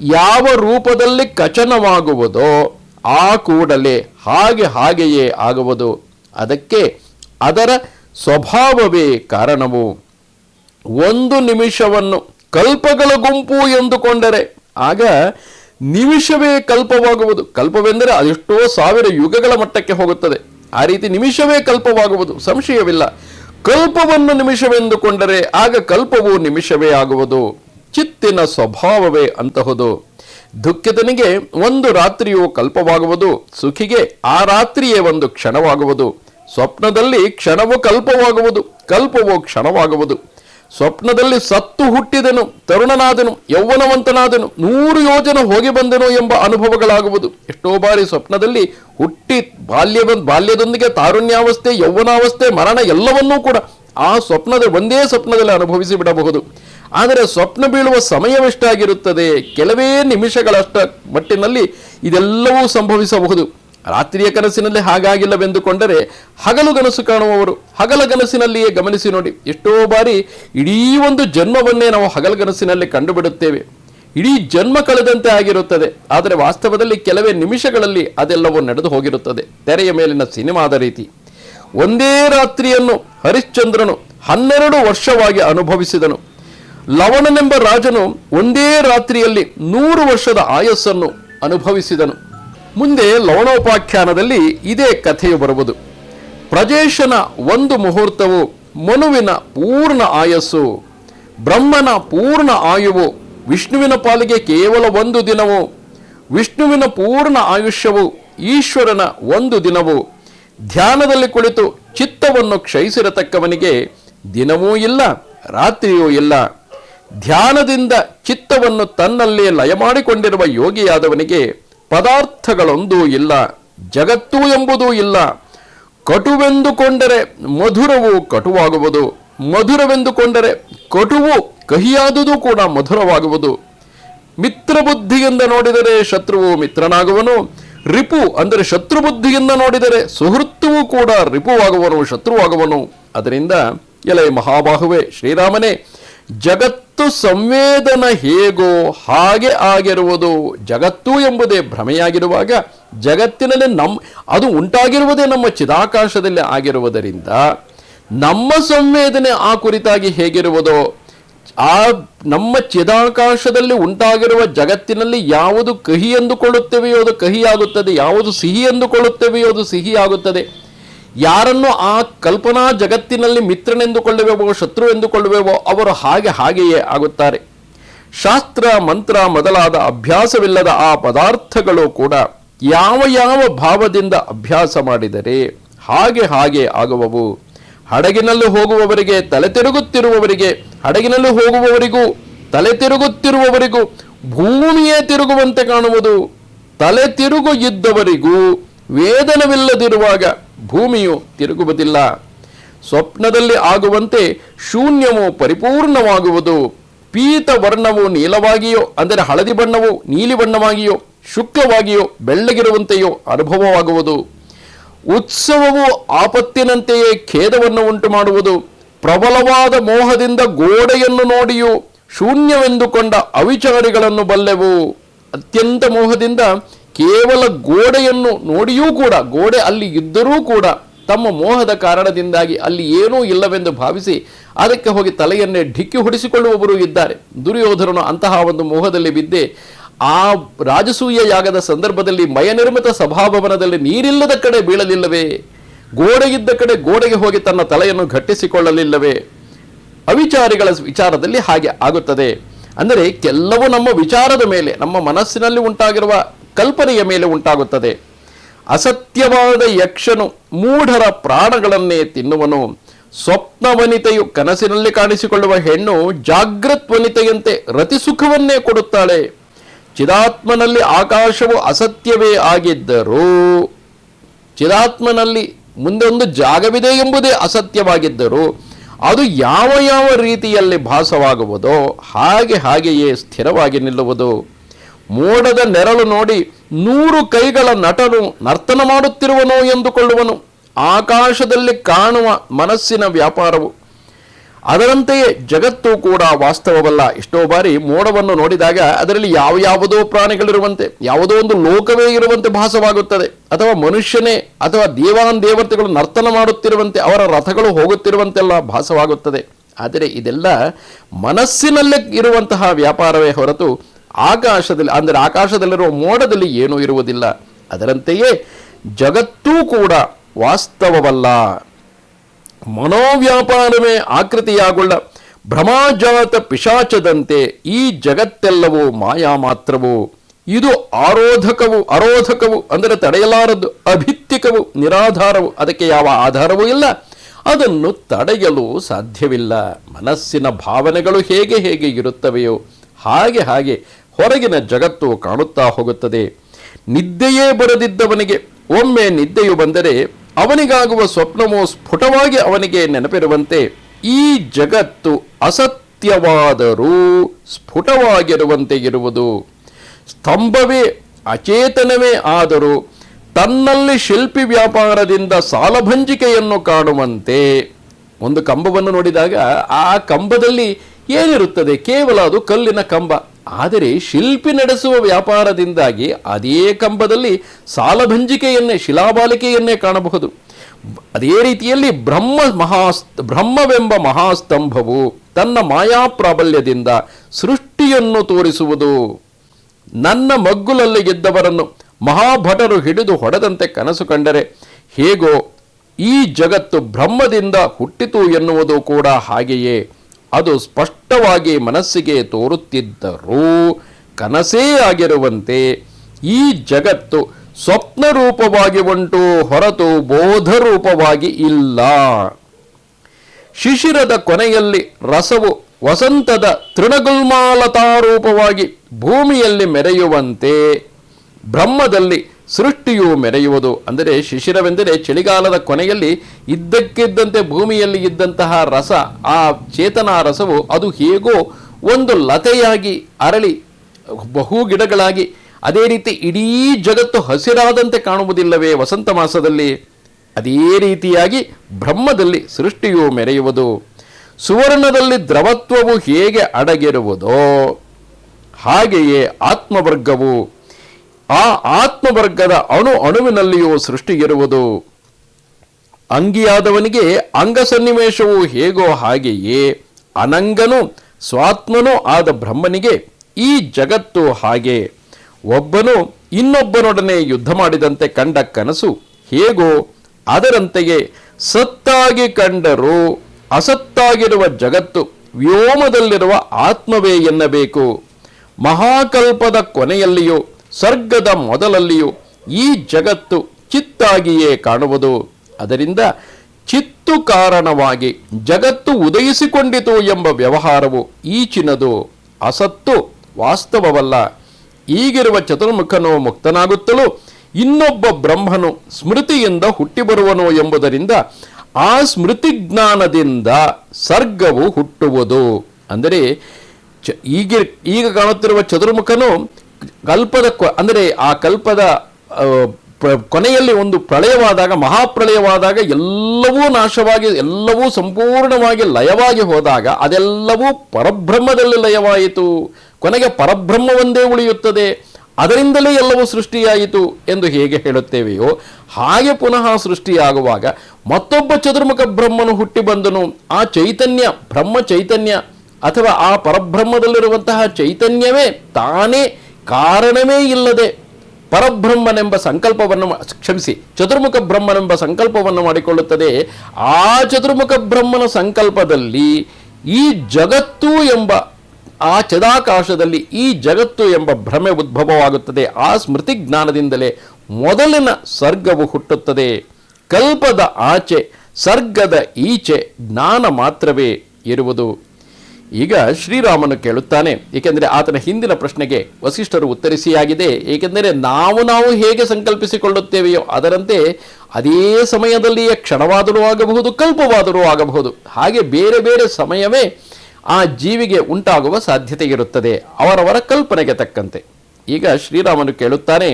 ಯಾವ ರೂಪದಲ್ಲಿ ಕಚನವಾಗುವುದೋ ಆ ಕೂಡಲೇ ಹಾಗೆ ಹಾಗೆಯೇ ಆಗುವುದು. ಅದಕ್ಕೆ ಅದರ ಸ್ವಭಾವವೇ ಕಾರಣವು. ಒಂದು ನಿಮಿಷವನ್ನು ಕಲ್ಪಗಳ ಗುಂಪು ಎಂದುಕೊಂಡರೆ ಆಗ ನಿಮಿಷವೇ ಕಲ್ಪವಾಗುವುದು. ಕಲ್ಪವೆಂದರೆ ಅದೆಷ್ಟೋ ಸಾವಿರ ಯುಗಗಳ ಮಟ್ಟಕ್ಕೆ ಹೋಗುತ್ತದೆ. ಆ ರೀತಿ ನಿಮಿಷವೇ ಕಲ್ಪವಾಗುವುದು. ಸಂಶಯವಿಲ್ಲ. ಕಲ್ಪವನ್ನು ನಿಮಿಷವೆಂದುಕೊಂಡರೆ ಆಗ ಕಲ್ಪವು ನಿಮಿಷವೇ ಆಗುವುದು. ಚಿತ್ತಿನ ಸ್ವಭಾವವೇ ಅಂತಹುದು. ದುಃಖಿತನಿಗೆ ಒಂದು ರಾತ್ರಿಯು ಕಲ್ಪವಾಗುವುದು, ಸುಖಿಗೆ ಆ ರಾತ್ರಿಯೇ ಒಂದು ಕ್ಷಣವಾಗುವುದು. ಸ್ವಪ್ನದಲ್ಲಿ ಕ್ಷಣವು ಕಲ್ಪವಾಗುವುದು, ಕಲ್ಪವು ಕ್ಷಣವಾಗುವುದು. ಸ್ವಪ್ನದಲ್ಲಿ ಸತ್ತು ಹುಟ್ಟಿದನು, ತರುಣನಾದನು, ಯೌವನವಂತನಾದನು, ನೂರು ಯೋಜನ ಹೋಗಿ ಬಂದನು ಎಂಬ ಅನುಭವಗಳಾಗುವುದು. ಎಷ್ಟೋ ಬಾರಿ ಸ್ವಪ್ನದಲ್ಲಿ ಹುಟ್ಟಿ ಬಾಲ್ಯ ಬಾಲ್ಯದೊಂದಿಗೆ ತಾರುಣ್ಯಾವಸ್ಥೆ, ಯೌವನಾವಸ್ಥೆ, ಮರಣ ಎಲ್ಲವನ್ನೂ ಕೂಡ ಆ ಸ್ವಪ್ನದ ಒಂದೇ ಸ್ವಪ್ನದಲ್ಲಿ ಅನುಭವಿಸಿ ಬಿಡಬಹುದು. ಆದರೆ ಸ್ವಪ್ನ ಬೀಳುವ ಸಮಯವೆಷ್ಟಾಗಿರುತ್ತದೆ? ಕೆಲವೇ ನಿಮಿಷಗಳಷ್ಟ ಮಟ್ಟಿನಲ್ಲಿ ಇದೆಲ್ಲವೂ ಸಂಭವಿಸಬಹುದು. ರಾತ್ರಿಯ ಕನಸಿನಲ್ಲಿ ಹಾಗಾಗಿಲ್ಲವೆಂದುಕೊಂಡರೆ ಹಗಲು ಕನಸು ಕಾಣುವವರು. ಹಗಲ ಕನಸಿನಲ್ಲಿಯೇ ಗಮನಿಸಿ ನೋಡಿ. ಎಷ್ಟೋ ಬಾರಿ ಇಡೀ ಒಂದು ಜನ್ಮವನ್ನೇ ನಾವು ಹಗಲ ಕನಸಿನಲ್ಲಿ ಕಂಡುಬಿಡುತ್ತೇವೆ. ಇಡೀ ಜನ್ಮ ಕಳೆದಂತೆ ಆಗಿರುತ್ತದೆ. ಆದರೆ ವಾಸ್ತವದಲ್ಲಿ ಕೆಲವೇ ನಿಮಿಷಗಳಲ್ಲಿ ಅದೆಲ್ಲವೂ ನಡೆದು ಹೋಗಿರುತ್ತದೆ. ತೆರೆಯ ಮೇಲಿನ ಸಿನಿಮಾದ ರೀತಿ. ಒಂದೇ ರಾತ್ರಿಯನ್ನು ಹರಿಶ್ಚಂದ್ರನು ಹನ್ನೆರಡು ವರ್ಷವಾಗಿ ಅನುಭವಿಸಿದನು. ಲವಣನೆಂಬ ರಾಜನು ಒಂದೇ ರಾತ್ರಿಯಲ್ಲಿ ನೂರು ವರ್ಷದ ಆಯಸ್ಸನ್ನು ಅನುಭವಿಸಿದನು. ಮುಂದೆ ಲವಣೋಪಾಖ್ಯಾನದಲ್ಲಿ ಇದೇ ಕಥೆಯು ಬರುವುದು. ಪ್ರಜೇಶನ ಒಂದು ಮುಹೂರ್ತವು ಮನುವಿನ ಪೂರ್ಣ ಆಯಸ್ಸು, ಬ್ರಹ್ಮನ ಪೂರ್ಣ ಆಯುವು, ವಿಷ್ಣುವಿನ ಪಾಲಿಗೆ ಕೇವಲ ಒಂದು ದಿನವು, ವಿಷ್ಣುವಿನ ಪೂರ್ಣ ಆಯುಷ್ಯವು ಈಶ್ವರನ ಒಂದು ದಿನವು. ಧ್ಯಾನದಲ್ಲಿ ಕುಳಿತು ಚಿತ್ತವನ್ನು ಕ್ಷಯಿಸಿರತಕ್ಕವನಿಗೆ ದಿನವೂ ಇಲ್ಲ, ರಾತ್ರಿಯೂ ಇಲ್ಲ. ಧ್ಯಾನದಿಂದ ಚಿತ್ತವನ್ನು ತನ್ನಲ್ಲೇ ಲಯ ಮಾಡಿಕೊಂಡಿರುವ ಯೋಗಿಯಾದವನಿಗೆ ಪದಾರ್ಥಗಳೊಂದೂ ಇಲ್ಲ, ಜಗತ್ತು ಎಂಬುದೂ ಇಲ್ಲ. ಕಟುವೆಂದುಕೊಂಡರೆ ಮಧುರವು ಕಟುವಾಗುವುದು. ಮಧುರವೆಂದುಕೊಂಡರೆ ಕಟುವು ಕಹಿಯಾದುದು ಕೂಡ ಮಧುರವಾಗುವುದು. ಮಿತ್ರ ಬುದ್ಧಿಯಿಂದ ನೋಡಿದರೆ ಶತ್ರುವು ಮಿತ್ರನಾಗುವನು. ರಿಪು ಅಂದರೆ ಶತ್ರು ಬುದ್ಧಿಯಿಂದ ನೋಡಿದರೆ ಸುಹೃತ್ತುವು ಕೂಡ ರಿಪುವಾಗುವನು, ಶತ್ರುವಾಗುವನು. ಅದರಿಂದ ಎಲೆ ಮಹಾಬಾಹುವೆ, ಶ್ರೀರಾಮನೇ ಜಗತ್ತು ಸಂವೇದನ ಹೇಗೋ ಹಾಗೆ ಆಗಿರುವುದು ಜಗತ್ತು ಎಂಬುದೇ ಭ್ರಮೆಯಾಗಿರುವಾಗ ಜಗತ್ತಿನಲ್ಲಿ ನಮ್ಮ ಅದು ಉಂಟಾಗಿರುವುದೇ ನಮ್ಮ ಚಿದಾಕಾಶದಲ್ಲಿ ಆಗಿರುವುದರಿಂದ ನಮ್ಮ ಸಂವೇದನೆ ಆ ಕುರಿತಾಗಿ ಹೇಗಿರುವುದೋ ಆ ನಮ್ಮ ಚಿದಾಕಾಶದಲ್ಲಿ ಉಂಟಾಗಿರುವ ಜಗತ್ತಿನಲ್ಲಿ ಯಾವುದು ಕಹಿ ಎಂದುಕೊಳ್ಳುತ್ತೇವೆಯೋ ಅದು ಕಹಿಯಾಗುತ್ತದೆ, ಯಾವುದು ಸಿಹಿ ಎಂದುಕೊಳ್ಳುತ್ತೇವೆಯೋ ಅದು ಸಿಹಿಯಾಗುತ್ತದೆ. ಯಾರನ್ನು ಆ ಕಲ್ಪನಾ ಜಗತ್ತಿನಲ್ಲಿ ಮಿತ್ರನೆಂದುಕೊಳ್ಳುವೆವೋ ಶತ್ರು ಎಂದುಕೊಳ್ಳುವೆವೋ ಅವರು ಹಾಗೆ ಹಾಗೆಯೇ ಆಗುತ್ತಾರೆ. ಶಾಸ್ತ್ರ, ಮಂತ್ರ ಮೊದಲಾದ ಅಭ್ಯಾಸವಿಲ್ಲದ ಆ ಪದಾರ್ಥಗಳು ಕೂಡ ಯಾವ ಯಾವ ಭಾವದಿಂದ ಅಭ್ಯಾಸ ಮಾಡಿದರೆ ಹಾಗೆ ಹಾಗೆ ಆಗುವವು. ಹಡಗಿನಲ್ಲಿ ಹೋಗುವವರಿಗೆ ತಲೆ ತಿರುಗುತ್ತಿರುವವರಿಗೆ, ಹಡಗಿನಲ್ಲಿ ಹೋಗುವವರಿಗೂ ತಲೆ ತಿರುಗುತ್ತಿರುವವರಿಗೂ, ಭೂಮಿಯೇ ತಿರುಗುವಂತೆ ಕಾಣುವುದು. ತಲೆ ತಿರುಗು ಇದ್ದವರಿಗೂ ವೇದನವಿಲ್ಲದಿರುವಾಗ ಭೂಮಿಯು ತಿರುಗುವುದಿಲ್ಲ. ಸ್ವಪ್ನದಲ್ಲಿ ಆಗುವಂತೆ ಶೂನ್ಯವು ಪರಿಪೂರ್ಣವಾಗುವುದು. ಪೀತ ವರ್ಣವು ನೀಲವಾಗಿಯೋ, ಅಂದರೆ ಹಳದಿ ಬಣ್ಣವು ನೀಲಿ ಬಣ್ಣವಾಗಿಯೋ, ಶುಕ್ಲವಾಗಿಯೋ, ಬೆಳ್ಳಗಿರುವಂತೆಯೋ ಅನುಭವವಾಗುವುದು. ಉತ್ಸವವು ಆಪತ್ತಿನಂತೆಯೇ ಖೇದವನ್ನು ಉಂಟು ಮಾಡುವುದು ಪ್ರಬಲವಾದ ಮೋಹದಿಂದ ಗೋಡೆಯನ್ನು ನೋಡಿಯೂ ಶೂನ್ಯವೆಂದುಕೊಂಡ ಅವಿಚಾರಿಗಳನ್ನು ಬಲ್ಲೆವು. ಅತ್ಯಂತ ಮೋಹದಿಂದ ಕೇವಲ ಗೋಡೆಯನ್ನು ನೋಡಿಯೂ ಕೂಡ, ಗೋಡೆ ಅಲ್ಲಿ ಇದ್ದರೂ ಕೂಡ ತಮ್ಮ ಮೋಹದ ಕಾರಣದಿಂದಾಗಿ ಅಲ್ಲಿ ಏನೂ ಇಲ್ಲವೆಂದು ಭಾವಿಸಿ ಅದಕ್ಕೆ ಹೋಗಿ ತಲೆಯನ್ನೇ ಢಿಕ್ಕಿ ಹೊಡಿಸಿಕೊಳ್ಳುವವರು ಇದ್ದಾರೆ. ದುರ್ಯೋಧನನು ಅಂತಹ ಒಂದು ಮೋಹದಲ್ಲಿ ಬಿದ್ದೆ ಆ ರಾಜಸೂಯ ಯಾಗದ ಸಂದರ್ಭದಲ್ಲಿ ಮಯನಿರ್ಮಿತ ಸಭಾಭವನದಲ್ಲಿ ನೀರಿಲ್ಲದ ಕಡೆ ಬೀಳಲಿಲ್ಲವೇ? ಗೋಡೆ ಇದ್ದ ಕಡೆ ಗೋಡೆಗೆ ಹೋಗಿ ತನ್ನ ತಲೆಯನ್ನು ಘಟ್ಟಿಸಿಕೊಳ್ಳಲಿಲ್ಲವೇ ಅವಿಚಾರಿಗಳ ವಿಚಾರದಲ್ಲಿ ಹಾಗೆ ಆಗುತ್ತದೆ. ಅಂದರೆ, ಕೆಲವು ನಮ್ಮ ವಿಚಾರದ ಮೇಲೆ, ನಮ್ಮ ಮನಸ್ಸಿನಲ್ಲಿ ಉಂಟಾಗಿರುವ ಕಲ್ಪನೆಯ ಮೇಲೆ ಉಂಟಾಗುತ್ತದೆ. ಅಸತ್ಯವಾದ ಯಕ್ಷನು ಮೂಢರ ಪ್ರಾಣಗಳನ್ನೇ ತಿನ್ನುವನು ಸ್ವಪ್ನ ವನಿತೆಯು ಕನಸಿನಲ್ಲಿ ಕಾಣಿಸಿಕೊಳ್ಳುವ ಹೆಣ್ಣು ಜಾಗೃತ್ ವನಿತೆಯಂತೆ ರತಿಸುಖವನ್ನೇ ಕೊಡುತ್ತಾಳೆ. ಚಿದಾತ್ಮನಲ್ಲಿ ಆಕಾಶವು ಅಸತ್ಯವೇ ಆಗಿದ್ದರೂ, ಚಿದಾತ್ಮನಲ್ಲಿ ಮುಂದೆ ಒಂದು ಜಾಗವಿದೆ ಎಂಬುದೇ ಅಸತ್ಯವಾಗಿದ್ದರೂ, ಅದು ಯಾವ ಯಾವ ರೀತಿಯಲ್ಲಿ ಭಾಸವಾಗುವುದೋ ಹಾಗೆ ಹಾಗೆಯೇ ಸ್ಥಿರವಾಗಿ ನಿಲ್ಲುವುದು. ಮೋಡದ ನೆರಳು ನೋಡಿ ನೂರು ಕೈಗಳ ನಟನು ನರ್ತನ ಮಾಡುತ್ತಿರುವನು ಎಂದುಕೊಳ್ಳುವನು. ಆಕಾಶದಲ್ಲಿ ಕಾಣುವ ಮನಸ್ಸಿನ ವ್ಯಾಪಾರವು. ಅದರಂತೆಯೇ ಜಗತ್ತು ಕೂಡ ವಾಸ್ತವವಲ್ಲ. ಎಷ್ಟೋ ಬಾರಿ ಮೋಡವನ್ನು ನೋಡಿದಾಗ ಅದರಲ್ಲಿ ಯಾವ ಯಾವುದೋ ಪ್ರಾಣಿಗಳಿರುವಂತೆ, ಯಾವುದೋ ಒಂದು ಲೋಕವೇ ಇರುವಂತೆ ಭಾಸವಾಗುತ್ತದೆ. ಅಥವಾ ಮನುಷ್ಯನೇ ಅಥವಾ ದೇವಾನ್ ದೇವತೆಗಳು ನರ್ತನ ಮಾಡುತ್ತಿರುವಂತೆ, ಅವರ ರಥಗಳು ಹೋಗುತ್ತಿರುವಂತೆಲ್ಲ ಭಾಸವಾಗುತ್ತದೆ. ಆದರೆ ಇದೆಲ್ಲ ಮನಸ್ಸಿನಲ್ಲೇ ಇರುವಂತಹ ವ್ಯಾಪಾರವೇ ಹೊರತು ಆಕಾಶದಲ್ಲಿ, ಅಂದರೆ ಆಕಾಶದಲ್ಲಿರುವ ಮೋಡದಲ್ಲಿ ಏನೂ ಇರುವುದಿಲ್ಲ. ಅದರಂತೆಯೇ ಜಗತ್ತೂ ಕೂಡ ವಾಸ್ತವವಲ್ಲ. ಮನೋವ್ಯಾಪಾರವೇ ಆಕೃತಿಯಾಗೊಳ್ಳ ಭ್ರಮಾಜಾತ ಪಿಶಾಚದಂತೆ ಈ ಜಗತ್ತೆಲ್ಲವೂ ಮಾಯಾ ಮಾತ್ರವು. ಇದು ಆರೋಧಕವು, ಅರೋಧಕವು, ಅಂದರೆ ತಡೆಯಲಾರದು, ಅಭಿತ್ತಿಕವು, ನಿರಾಧಾರವು, ಅದಕ್ಕೆ ಯಾವ ಆಧಾರವೂ ಇಲ್ಲ. ಅದನ್ನು ತಡೆಯಲು ಸಾಧ್ಯವಿಲ್ಲ. ಮನಸ್ಸಿನ ಭಾವನೆಗಳು ಹೇಗೆ ಹೇಗೆ ಇರುತ್ತವೆಯೋ ಹಾಗೆ ಹಾಗೆ ಹೊರಗಿನ ಜಗತ್ತು ಕಾಣುತ್ತಾ ಹೋಗುತ್ತದೆ. ನಿದ್ದೆಯೇ ಬರದಿದ್ದವನಿಗೆ, ಒಮ್ಮೆ ನಿದ್ದೆಯು ಬಂದರೆ ಅವನಿಗಾಗುವ ಸ್ವಪ್ನವು ಸ್ಫುಟವಾಗಿ ಅವನಿಗೆ ನೆನಪಿರುವಂತೆ ಈ ಜಗತ್ತು ಅಸತ್ಯವಾದರೂ ಸ್ಫುಟವಾಗಿರುವಂತೆ ಇರುವುದು. ಸ್ತಂಭವೇ ಅಚೇತನವೇ ಆದರೂ ತನ್ನಲ್ಲಿ ಶಿಲ್ಪಿ ವ್ಯಾಪಾರದಿಂದ ಸಾಲಭಂಜಿಕೆಯನ್ನು ಕಾಣುವಂತೆ. ಒಂದು ಕಂಬವನ್ನು ನೋಡಿದಾಗ ಆ ಕಂಬದಲ್ಲಿ ಏನಿರುತ್ತದೆ? ಕೇವಲ ಅದು ಕಲ್ಲಿನ ಕಂಬ. ಆದರೆ ಶಿಲ್ಪಿ ನಡೆಸುವ ವ್ಯಾಪಾರದಿಂದಾಗಿ ಅದೇ ಕಂಬದಲ್ಲಿ ಸಾಲಭಂಜಿಕೆಯನ್ನೇ, ಶಿಲಾಬಾಲಿಕೆಯನ್ನೇ ಕಾಣಬಹುದು. ಅದೇ ರೀತಿಯಲ್ಲಿ ಬ್ರಹ್ಮ ಮಹಾಸ್, ಬ್ರಹ್ಮವೆಂಬ ಮಹಾಸ್ತಂಭವು ತನ್ನ ಮಾಯಾ ಪ್ರಾಬಲ್ಯದಿಂದ ಸೃಷ್ಟಿಯನ್ನು ತೋರಿಸುವುದು. ನನ್ನ ಮಗ್ಗುಲಲ್ಲಿ ಗೆದ್ದವರನ್ನು ಮಹಾಭಟರು ಹಿಡಿದು ಹೊಡೆದಂತೆ ಕನಸು ಕಂಡರೆ ಹೇಗೋ ಈ ಜಗತ್ತು ಬ್ರಹ್ಮದಿಂದ ಹುಟ್ಟಿತು ಎನ್ನುವುದು ಕೂಡ ಹಾಗೆಯೇ. ಅದು ಸ್ಪಷ್ಟವಾಗಿ ಮನಸ್ಸಿಗೆ ತೋರುತ್ತಿದ್ದರೂ ಕನಸೇ ಆಗಿರುವಂತೆ ಈ ಜಗತ್ತು ಸ್ವಪ್ನ ರೂಪವಾಗಿ ಉಂಟು, ಹೊರತು ಬೋಧ ರೂಪವಾಗಿ ಇಲ್ಲ. ಶಿಶಿರದ ಕೊನೆಯಲ್ಲಿ ರಸವು ವಸಂತದ ತೃಣಗುಲ್ಮಾಲತಾರೂಪವಾಗಿ ಭೂಮಿಯಲ್ಲಿ ಮೆರೆಯುವಂತೆ ಬ್ರಹ್ಮದಲ್ಲಿ ಸೃಷ್ಟಿಯು ಮೆರೆಯುವುದು. ಅಂದರೆ ಶಿಶಿರವೆಂದರೆ ಚಳಿಗಾಲದ ಕೊನೆಯಲ್ಲಿ ಇದ್ದಕ್ಕಿದ್ದಂತೆ ಭೂಮಿಯಲ್ಲಿ ಇದ್ದಂತಹ ರಸ, ಆ ಚೇತನ ರಸವು ಅದು ಹೇಗೋ ಒಂದು ಲತೆಯಾಗಿ ಅರಳಿ ಬಹು ಗಿಡಗಳಾಗಿ ಅದೇ ರೀತಿ ಇಡೀ ಜಗತ್ತು ಹಸಿರಾದಂತೆ ಕಾಣುವುದಿಲ್ಲವೇ ವಸಂತ ಮಾಸದಲ್ಲಿ. ಅದೇ ರೀತಿಯಾಗಿ ಬ್ರಹ್ಮದಲ್ಲಿ ಸೃಷ್ಟಿಯು ಮೆರೆಯುವುದು. ಸುವರ್ಣದಲ್ಲಿ ದ್ರವತ್ವವು ಹೇಗೆ ಅಡಗಿರುವುದೋ ಹಾಗೆಯೇ ಆತ್ಮವರ್ಗವು ಆ ಆತ್ಮವರ್ಗದ ಅಣು ಅಣುವಿನಲ್ಲಿಯೂ ಸೃಷ್ಟಿ ಇರುವುದು ಅಂಗಿಯಾದವನಿಗೆ ಅಂಗ ಸನ್ನಿವೇಶವು ಹೇಗೋ ಹಾಗೆಯೇ ಅನಂಗನು ಸ್ವಾತ್ಮನೂ ಆದ ಬ್ರಹ್ಮನಿಗೆ ಈ ಜಗತ್ತು ಹಾಗೆ. ಒಬ್ಬನು ಇನ್ನೊಬ್ಬನೊಡನೆ ಯುದ್ಧ ಮಾಡಿದಂತೆ ಕಂಡ ಕನಸು ಹೇಗೋ ಅದರಂತೆಯೇ ಸತ್ತಾಗಿ ಕಂಡರೂ ಅಸತ್ತಾಗಿರುವ ಜಗತ್ತು ವ್ಯೋಮದಲ್ಲಿರುವ ಆತ್ಮವೇ ಎನ್ನಬೇಕು. ಮಹಾಕಲ್ಪದ ಕೊನೆಯಲ್ಲಿಯೂ ಸರ್ಗದ ಮೊದಲಲ್ಲಿಯೂ ಈ ಜಗತ್ತು ಚಿತ್ತಾಗಿಯೇ ಕಾಣುವುದು. ಅದರಿಂದ ಚಿತ್ತು ಕಾರಣವಾಗಿ ಜಗತ್ತು ಉದಯಿಸಿಕೊಂಡಿತು ಎಂಬ ವ್ಯವಹಾರವು ಈಚಿನದು, ಅಸತ್ತು ವಾಸ್ತವವಲ್ಲ. ಈಗಿರುವ ಚತುರ್ಮುಖನು ಮುಕ್ತನಾಗುತ್ತಲೂ ಇನ್ನೊಬ್ಬ ಬ್ರಹ್ಮನು ಸ್ಮೃತಿಯಿಂದ ಹುಟ್ಟಿ ಬರುವನು ಎಂಬುದರಿಂದ ಆ ಸ್ಮೃತಿ ಜ್ಞಾನದಿಂದ ಸರ್ಗವು ಹುಟ್ಟುವುದು. ಅಂದರೆ ಈಗ ಈಗ ಕಾಣುತ್ತಿರುವ ಚತುರ್ಮುಖನು ಕಲ್ಪದ ಅಂದರೆ ಆ ಕಲ್ಪದ ಕೊನೆಯಲ್ಲಿ ಒಂದು ಪ್ರಳಯವಾದಾಗ, ಮಹಾಪ್ರಳಯವಾದಾಗ ಎಲ್ಲವೂ ನಾಶವಾಗಿ, ಎಲ್ಲವೂ ಸಂಪೂರ್ಣವಾಗಿ ಲಯವಾಗಿ ಹೋದಾಗ ಅದೆಲ್ಲವೂ ಪರಬ್ರಹ್ಮದಲ್ಲಿ ಲಯವಾಯಿತು. ಕೊನೆಗೆ ಪರಬ್ರಹ್ಮವೊಂದೇ ಉಳಿಯುತ್ತದೆ. ಅದರಿಂದಲೇ ಎಲ್ಲವೂ ಸೃಷ್ಟಿಯಾಯಿತು ಎಂದು ಹೇಗೆ ಹೇಳುತ್ತೇವೆಯೋ, ಹಾಗೆ ಪುನಃ ಸೃಷ್ಟಿಯಾಗುವಾಗ ಮತ್ತೊಬ್ಬ ಚತುರ್ಮುಖ ಬ್ರಹ್ಮನು ಹುಟ್ಟಿ ಬಂದನು. ಆ ಚೈತನ್ಯ, ಬ್ರಹ್ಮ ಚೈತನ್ಯ, ಅಥವಾ ಆ ಪರಬ್ರಹ್ಮದಲ್ಲಿರುವಂತಹ ಚೈತನ್ಯವೇ ತಾನೇ ಕಾರಣವೇ ಇಲ್ಲದೆ ಪರಬ್ರಹ್ಮನೆಂಬ ಸಂಕಲ್ಪವನ್ನು ಕ್ಷಮಿಸಿ, ಚತುರ್ಮುಖ ಬ್ರಹ್ಮನೆಂಬ ಸಂಕಲ್ಪವನ್ನು ಮಾಡಿಕೊಳ್ಳುತ್ತದೆ. ಆ ಚತುರ್ಮುಖ ಬ್ರಹ್ಮನ ಸಂಕಲ್ಪದಲ್ಲಿ ಈ ಜಗತ್ತು ಎಂಬ, ಆ ಚದಾಕಾಶದಲ್ಲಿ ಈ ಜಗತ್ತು ಎಂಬ ಭ್ರಮೆ ಉದ್ಭವವಾಗುತ್ತದೆ. ಆ ಸ್ಮೃತಿ ಜ್ಞಾನದಿಂದಲೇ ಮೊದಲಿನ ಸರ್ಗವು ಹುಟ್ಟುತ್ತದೆ. ಕಲ್ಪದ ಆಚೆ, ಸರ್ಗದ ಈಚೆ ಜ್ಞಾನ ಮಾತ್ರವೇ ಇರುವುದು. ಈಗ ಶ್ರೀರಾಮನು ಕೇಳುತ್ತಾನೆ, ಏಕೆಂದರೆ ಆತನ ಹಿಂದಿನ ಪ್ರಶ್ನೆಗೆ ವಸಿಷ್ಠರು ಉತ್ತರಿಸಿಯಾಗಿದೆ, ಏಕೆಂದರೆ ನಾವು ನಾವು ಹೇಗೆ ಸಂಕಲ್ಪಿಸಿಕೊಳ್ಳುತ್ತೇವೆಯೋ ಅದರಂತೆ ಅದೇ ಸಮಯದಲ್ಲಿಯೇ ಕ್ಷಣವಾದರೂ ಆಗಬಹುದು, ಕಲ್ಪವಾದರೂ ಆಗಬಹುದು. ಹಾಗೆ ಬೇರೆ ಬೇರೆ ಸಮಯವೇ ಆ ಜೀವಿಗೆ ಉಂಟಾಗುವ ಸಾಧ್ಯತೆ ಇರುತ್ತದೆ, ಅವರವರ ಕಲ್ಪನೆಗೆ ತಕ್ಕಂತೆ. ಈಗ ಶ್ರೀರಾಮನು ಕೇಳುತ್ತಾನೆ,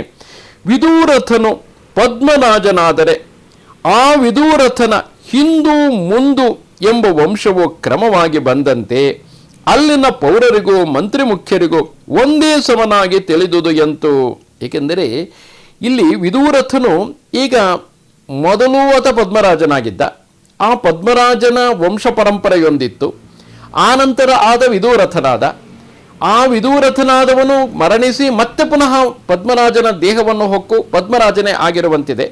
ವಿದೂರಥನು ಪದ್ಮನಾಜನಾದರೆ ಆ ವಿದೂರಥನ ಹಿಂದೂ ಮುಂದು ಎಂಬ ವಂಶವು ಕ್ರಮವಾಗಿ ಬಂದಂತೆ ಅಲ್ಲಿನ ಪೌರರಿಗೂ, ಮಂತ್ರಿ ಮುಖ್ಯರಿಗೂ ಒಂದೇ ಸಮನಾಗಿ ತಿಳಿದುದು ಎಂತು? ಏಕೆಂದರೆ ಇಲ್ಲಿ ವಿದೂರಥನು ಈಗ ಮೊದಲು ಆತ ಪದ್ಮರಾಜನಾಗಿದ್ದ. ಆ ಪದ್ಮರಾಜನ ವಂಶ ಪರಂಪರೆಯೊಂದಿತ್ತು. ನಂತರ ಆದ ವಿದೂರಥನಾದ. ಆ ವಿದೂರಥನಾದವನು ಮರಣಿಸಿ ಮತ್ತೆ ಪುನಃ ಪದ್ಮರಾಜನ ದೇಹವನ್ನು ಹೊಕ್ಕು, ಪದ್ಮರಾಜನೇ ಆಗಿರುವಂತಿದೆ.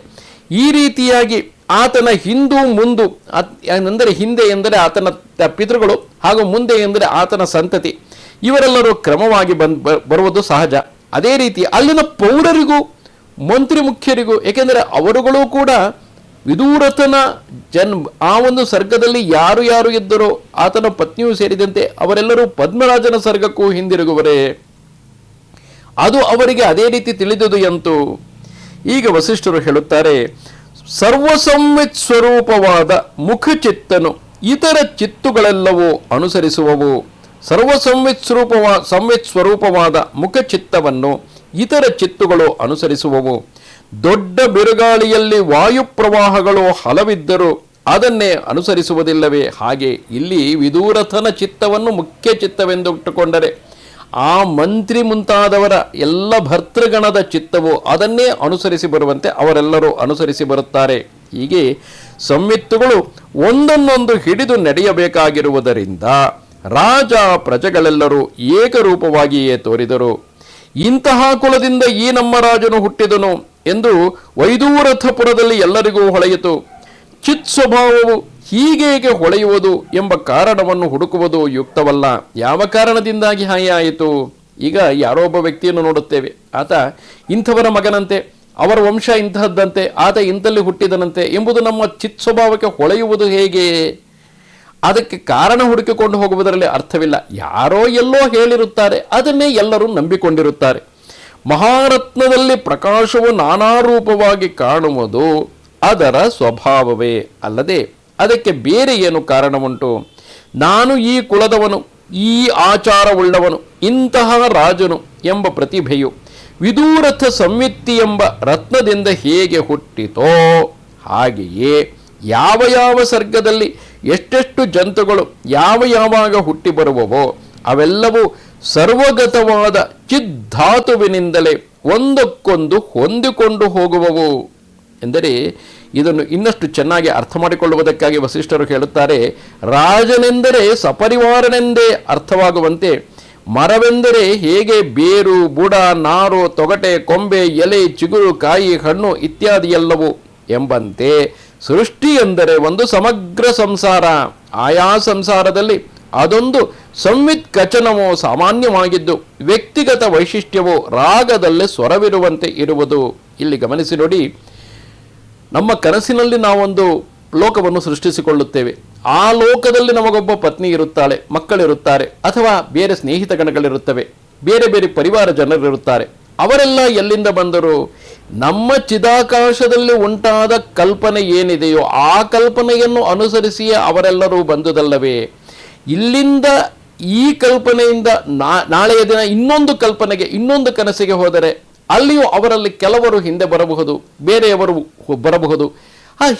ಈ ರೀತಿಯಾಗಿ ಆತನ ಹಿಂದೂ ಮುಂದು ಅಂದರೆ ಹಿಂದೆ ಎಂದರೆ ಆತನ ಪಿತೃಗಳು ಹಾಗೂ ಮುಂದೆ ಎಂದರೆ ಆತನ ಸಂತತಿ. ಇವರೆಲ್ಲರೂ ಕ್ರಮವಾಗಿ ಬಂದ್ ಬರುವುದು ಸಹಜ. ಅದೇ ರೀತಿ ಅಲ್ಲಿನ ಪೌರರಿಗೂ, ಮಂತ್ರಿ ಮುಖ್ಯರಿಗೂ, ಏಕೆಂದರೆ ಅವರುಗಳು ಕೂಡ ವಿದೂರತನ ಜನ್, ಆ ಒಂದು ಸರ್ಗದಲ್ಲಿ ಯಾರು ಯಾರು ಇದ್ದರೋ, ಆತನ ಪತ್ನಿಯೂ ಸೇರಿದಂತೆ ಅವರೆಲ್ಲರೂ ಪದ್ಮರಾಜನ ಸರ್ಗಕ್ಕೂ ಹಿಂದಿರುಗುವರೇ. ಅದು ಅವರಿಗೆ ಅದೇ ರೀತಿ ತಿಳಿದುದು ಎಂತು? ಈಗ ವಸಿಷ್ಠರು ಹೇಳುತ್ತಾರೆ ಸರ್ವಸಂವಿತ್ ಸ್ವರೂಪವಾದ ಮುಖಚಿತ್ತನು ಇತರ ಚಿತ್ತುಗಳೆಲ್ಲವೂ ಅನುಸರಿಸುವವು. ಸರ್ವಸಂವಿತ್ ಸ್ವರೂಪವಾ ಸಂವಿತ್ ಸ್ವರೂಪವಾದ ಮುಖಚಿತ್ತವನ್ನು ಇತರ ಚಿತ್ತುಗಳು ಅನುಸರಿಸುವವು. ದೊಡ್ಡ ಬಿರುಗಾಳಿಯಲ್ಲಿ ವಾಯುಪ್ರವಾಹಗಳು ಹಲವಿದ್ದರೂ ಅದನ್ನೇ ಅನುಸರಿಸುವುದಿಲ್ಲವೇ? ಹಾಗೆ ಇಲ್ಲಿ ವಿದೂರಥನ ಚಿತ್ತವನ್ನು ಮುಖ್ಯ ಚಿತ್ತವೆಂದು ಇಟ್ಟುಕೊಂಡರೆ ಆ ಮಂತ್ರಿ ಮುಂತಾದವರ ಎಲ್ಲ ಭರ್ತೃಗಣದ ಚಿತ್ತವು ಅದನ್ನೇ ಅನುಸರಿಸಿ ಬರುವಂತೆ ಅವರೆಲ್ಲರೂ ಅನುಸರಿಸಿ ಬರುತ್ತಾರೆ. ಹೀಗೆ ಸಂವಿತ್ತುಗಳು ಒಂದನ್ನೊಂದು ಹಿಡಿದು ನಡೆಯಬೇಕಾಗಿರುವುದರಿಂದ ರಾಜ ಪ್ರಜೆಗಳೆಲ್ಲರೂ ಏಕರೂಪವಾಗಿಯೇ ತೋರಿದರು. ಇಂತಹ ಕುಲದಿಂದ ಈ ನಮ್ಮ ರಾಜನು ಹುಟ್ಟಿದನು ಎಂದು ವೈದೂರಥಪುರದಲ್ಲಿ ಎಲ್ಲರಿಗೂ ಹೊಳೆಯಿತು. ಚಿತ್ ಸ್ವಭಾವವು ಹೀಗೇಗೆ ಹೊಳೆಯುವುದು ಎಂಬ ಕಾರಣವನ್ನು ಹುಡುಕುವುದು ಯುಕ್ತವಲ್ಲ. ಯಾವ ಕಾರಣದಿಂದಾಗಿ ಹಾಗೆ ಆಯಿತು? ಈಗ ಯಾರೋ ಒಬ್ಬ ವ್ಯಕ್ತಿಯನ್ನು ನೋಡುತ್ತೇವೆ. ಆತ ಇಂಥವರ ಮಗನಂತೆ, ಅವರ ವಂಶ ಇಂತಹದ್ದಂತೆ, ಆತ ಇಂಥಲ್ಲಿ ಹುಟ್ಟಿದನಂತೆ ಎಂಬುದು ನಮ್ಮ ಚಿತ್ ಸ್ವಭಾವಕ್ಕೆ ಹೊಳೆಯುವುದು ಹೇಗೆ? ಅದಕ್ಕೆ ಕಾರಣ ಹುಡುಕಿಕೊಂಡು ಹೋಗುವುದರಲ್ಲಿ ಅರ್ಥವಿಲ್ಲ. ಯಾರೋ ಎಲ್ಲೋ ಹೇಳಿರುತ್ತಾರೆ, ಅದನ್ನೇ ಎಲ್ಲರೂ ನಂಬಿಕೊಂಡಿರುತ್ತಾರೆ. ಮಹಾರತ್ನದಲ್ಲಿ ಪ್ರಕಾಶವು ನಾನಾ ರೂಪವಾಗಿ ಕಾಣುವುದು ಅದರ ಸ್ವಭಾವವೇ. ಅಲ್ಲದೆ ಅದಕ್ಕೆ ಬೇರೆ ಏನು ಕಾರಣವುಂಟು? ನಾನು ಈ ಕುಲದವನು, ಈ ಆಚಾರವುಳ್ಳವನು, ಇಂತಹ ರಾಜನು ಎಂಬ ಪ್ರತಿಭೆಯು ವಿದೂರಥ ಸಂವಿತ್ತಿ ಎಂಬ ರತ್ನದಿಂದ ಹೇಗೆ ಹುಟ್ಟಿತೋ ಹಾಗೆಯೇ ಯಾವ ಯಾವ ಸರ್ಗದಲ್ಲಿ ಎಷ್ಟೆಷ್ಟು ಜಂತುಗಳು ಯಾವ ಯಾವಾಗ ಹುಟ್ಟಿ ಬರುವವೋ ಅವೆಲ್ಲವೂ ಸರ್ವಗತವಾದ ಚಿದ್ಧಾತುವಿನಿಂದಲೇ ಒಂದಕ್ಕೊಂದು ಹೊಂದಿಕೊಂಡು ಹೋಗುವವು. ಎಂದರೆ ಇದನ್ನು ಇನ್ನಷ್ಟು ಚೆನ್ನಾಗಿ ಅರ್ಥ ಮಾಡಿಕೊಳ್ಳುವುದಕ್ಕಾಗಿ ವಸಿಷ್ಠರು ಹೇಳುತ್ತಾರೆ, ರಾಜನೆಂದರೆ ಸಪರಿವಾರನೆಂದೇ ಅರ್ಥವಾಗುವಂತೆ, ಮರವೆಂದರೆ ಹೇಗೆ ಬೇರು, ಬುಡ, ನಾರು, ತೊಗಟೆ, ಕೊಂಬೆ, ಎಲೆ, ಚಿಗುರು, ಕಾಯಿ, ಹಣ್ಣು ಇತ್ಯಾದಿ ಎಲ್ಲವೂ ಎಂಬಂತೆ ಸೃಷ್ಟಿ ಎಂದರೆ ಒಂದು ಸಮಗ್ರ ಸಂಸಾರ. ಆಯಾ ಸಂಸಾರದಲ್ಲಿ ಅದೊಂದು ಸಂವಿತ್ ಕಚನವೋ ಸಾಮಾನ್ಯವಾಗಿದ್ದು, ವ್ಯಕ್ತಿಗತ ವೈಶಿಷ್ಟ್ಯವೋ ರಾಗದಲ್ಲೇ ಸ್ವರವಿರುವಂತೆ ಇರುವುದು. ಇಲ್ಲಿ ಗಮನಿಸಿ ನೋಡಿ ನಮ್ಮ ಕನಸಿನಲ್ಲಿ ನಾವೊಂದು ಲೋಕವನ್ನು ಸೃಷ್ಟಿಸಿಕೊಳ್ಳುತ್ತೇವೆ. ಆ ಲೋಕದಲ್ಲಿ ನಮಗೊಬ್ಬ ಪತ್ನಿ ಇರುತ್ತಾಳೆ, ಮಕ್ಕಳಿರುತ್ತಾರೆ, ಅಥವಾ ಬೇರೆ ಸ್ನೇಹಿತ ಗಣಗಳಿರುತ್ತವೆ, ಬೇರೆ ಬೇರೆ ಪರಿವಾರ ಜನರಿರುತ್ತಾರೆ. ಅವರೆಲ್ಲ ಎಲ್ಲಿಂದ ಬಂದರು ನಮ್ಮ ಚಿದಾಕಾಶದಲ್ಲಿ ಉಂಟಾದ ಕಲ್ಪನೆ ಏನಿದೆಯೋ ಆ ಕಲ್ಪನೆಯನ್ನು ಅನುಸರಿಸಿಯೇ ಅವರೆಲ್ಲರೂ ಬಂದುದಲ್ಲವೇ. ಇಲ್ಲಿಂದ ಈ ಕಲ್ಪನೆಯಿಂದ ನಾಳೆಯ ದಿನ ಇನ್ನೊಂದು ಕಲ್ಪನೆಗೆ, ಇನ್ನೊಂದು ಕನಸಿಗೆ ಹೋದರೆ ಅಲ್ಲಿಯೂ ಅವರಲ್ಲಿ ಕೆಲವರು ಹಿಂದೆ ಬರಬಹುದು, ಬೇರೆಯವರು ಬರಬಹುದು.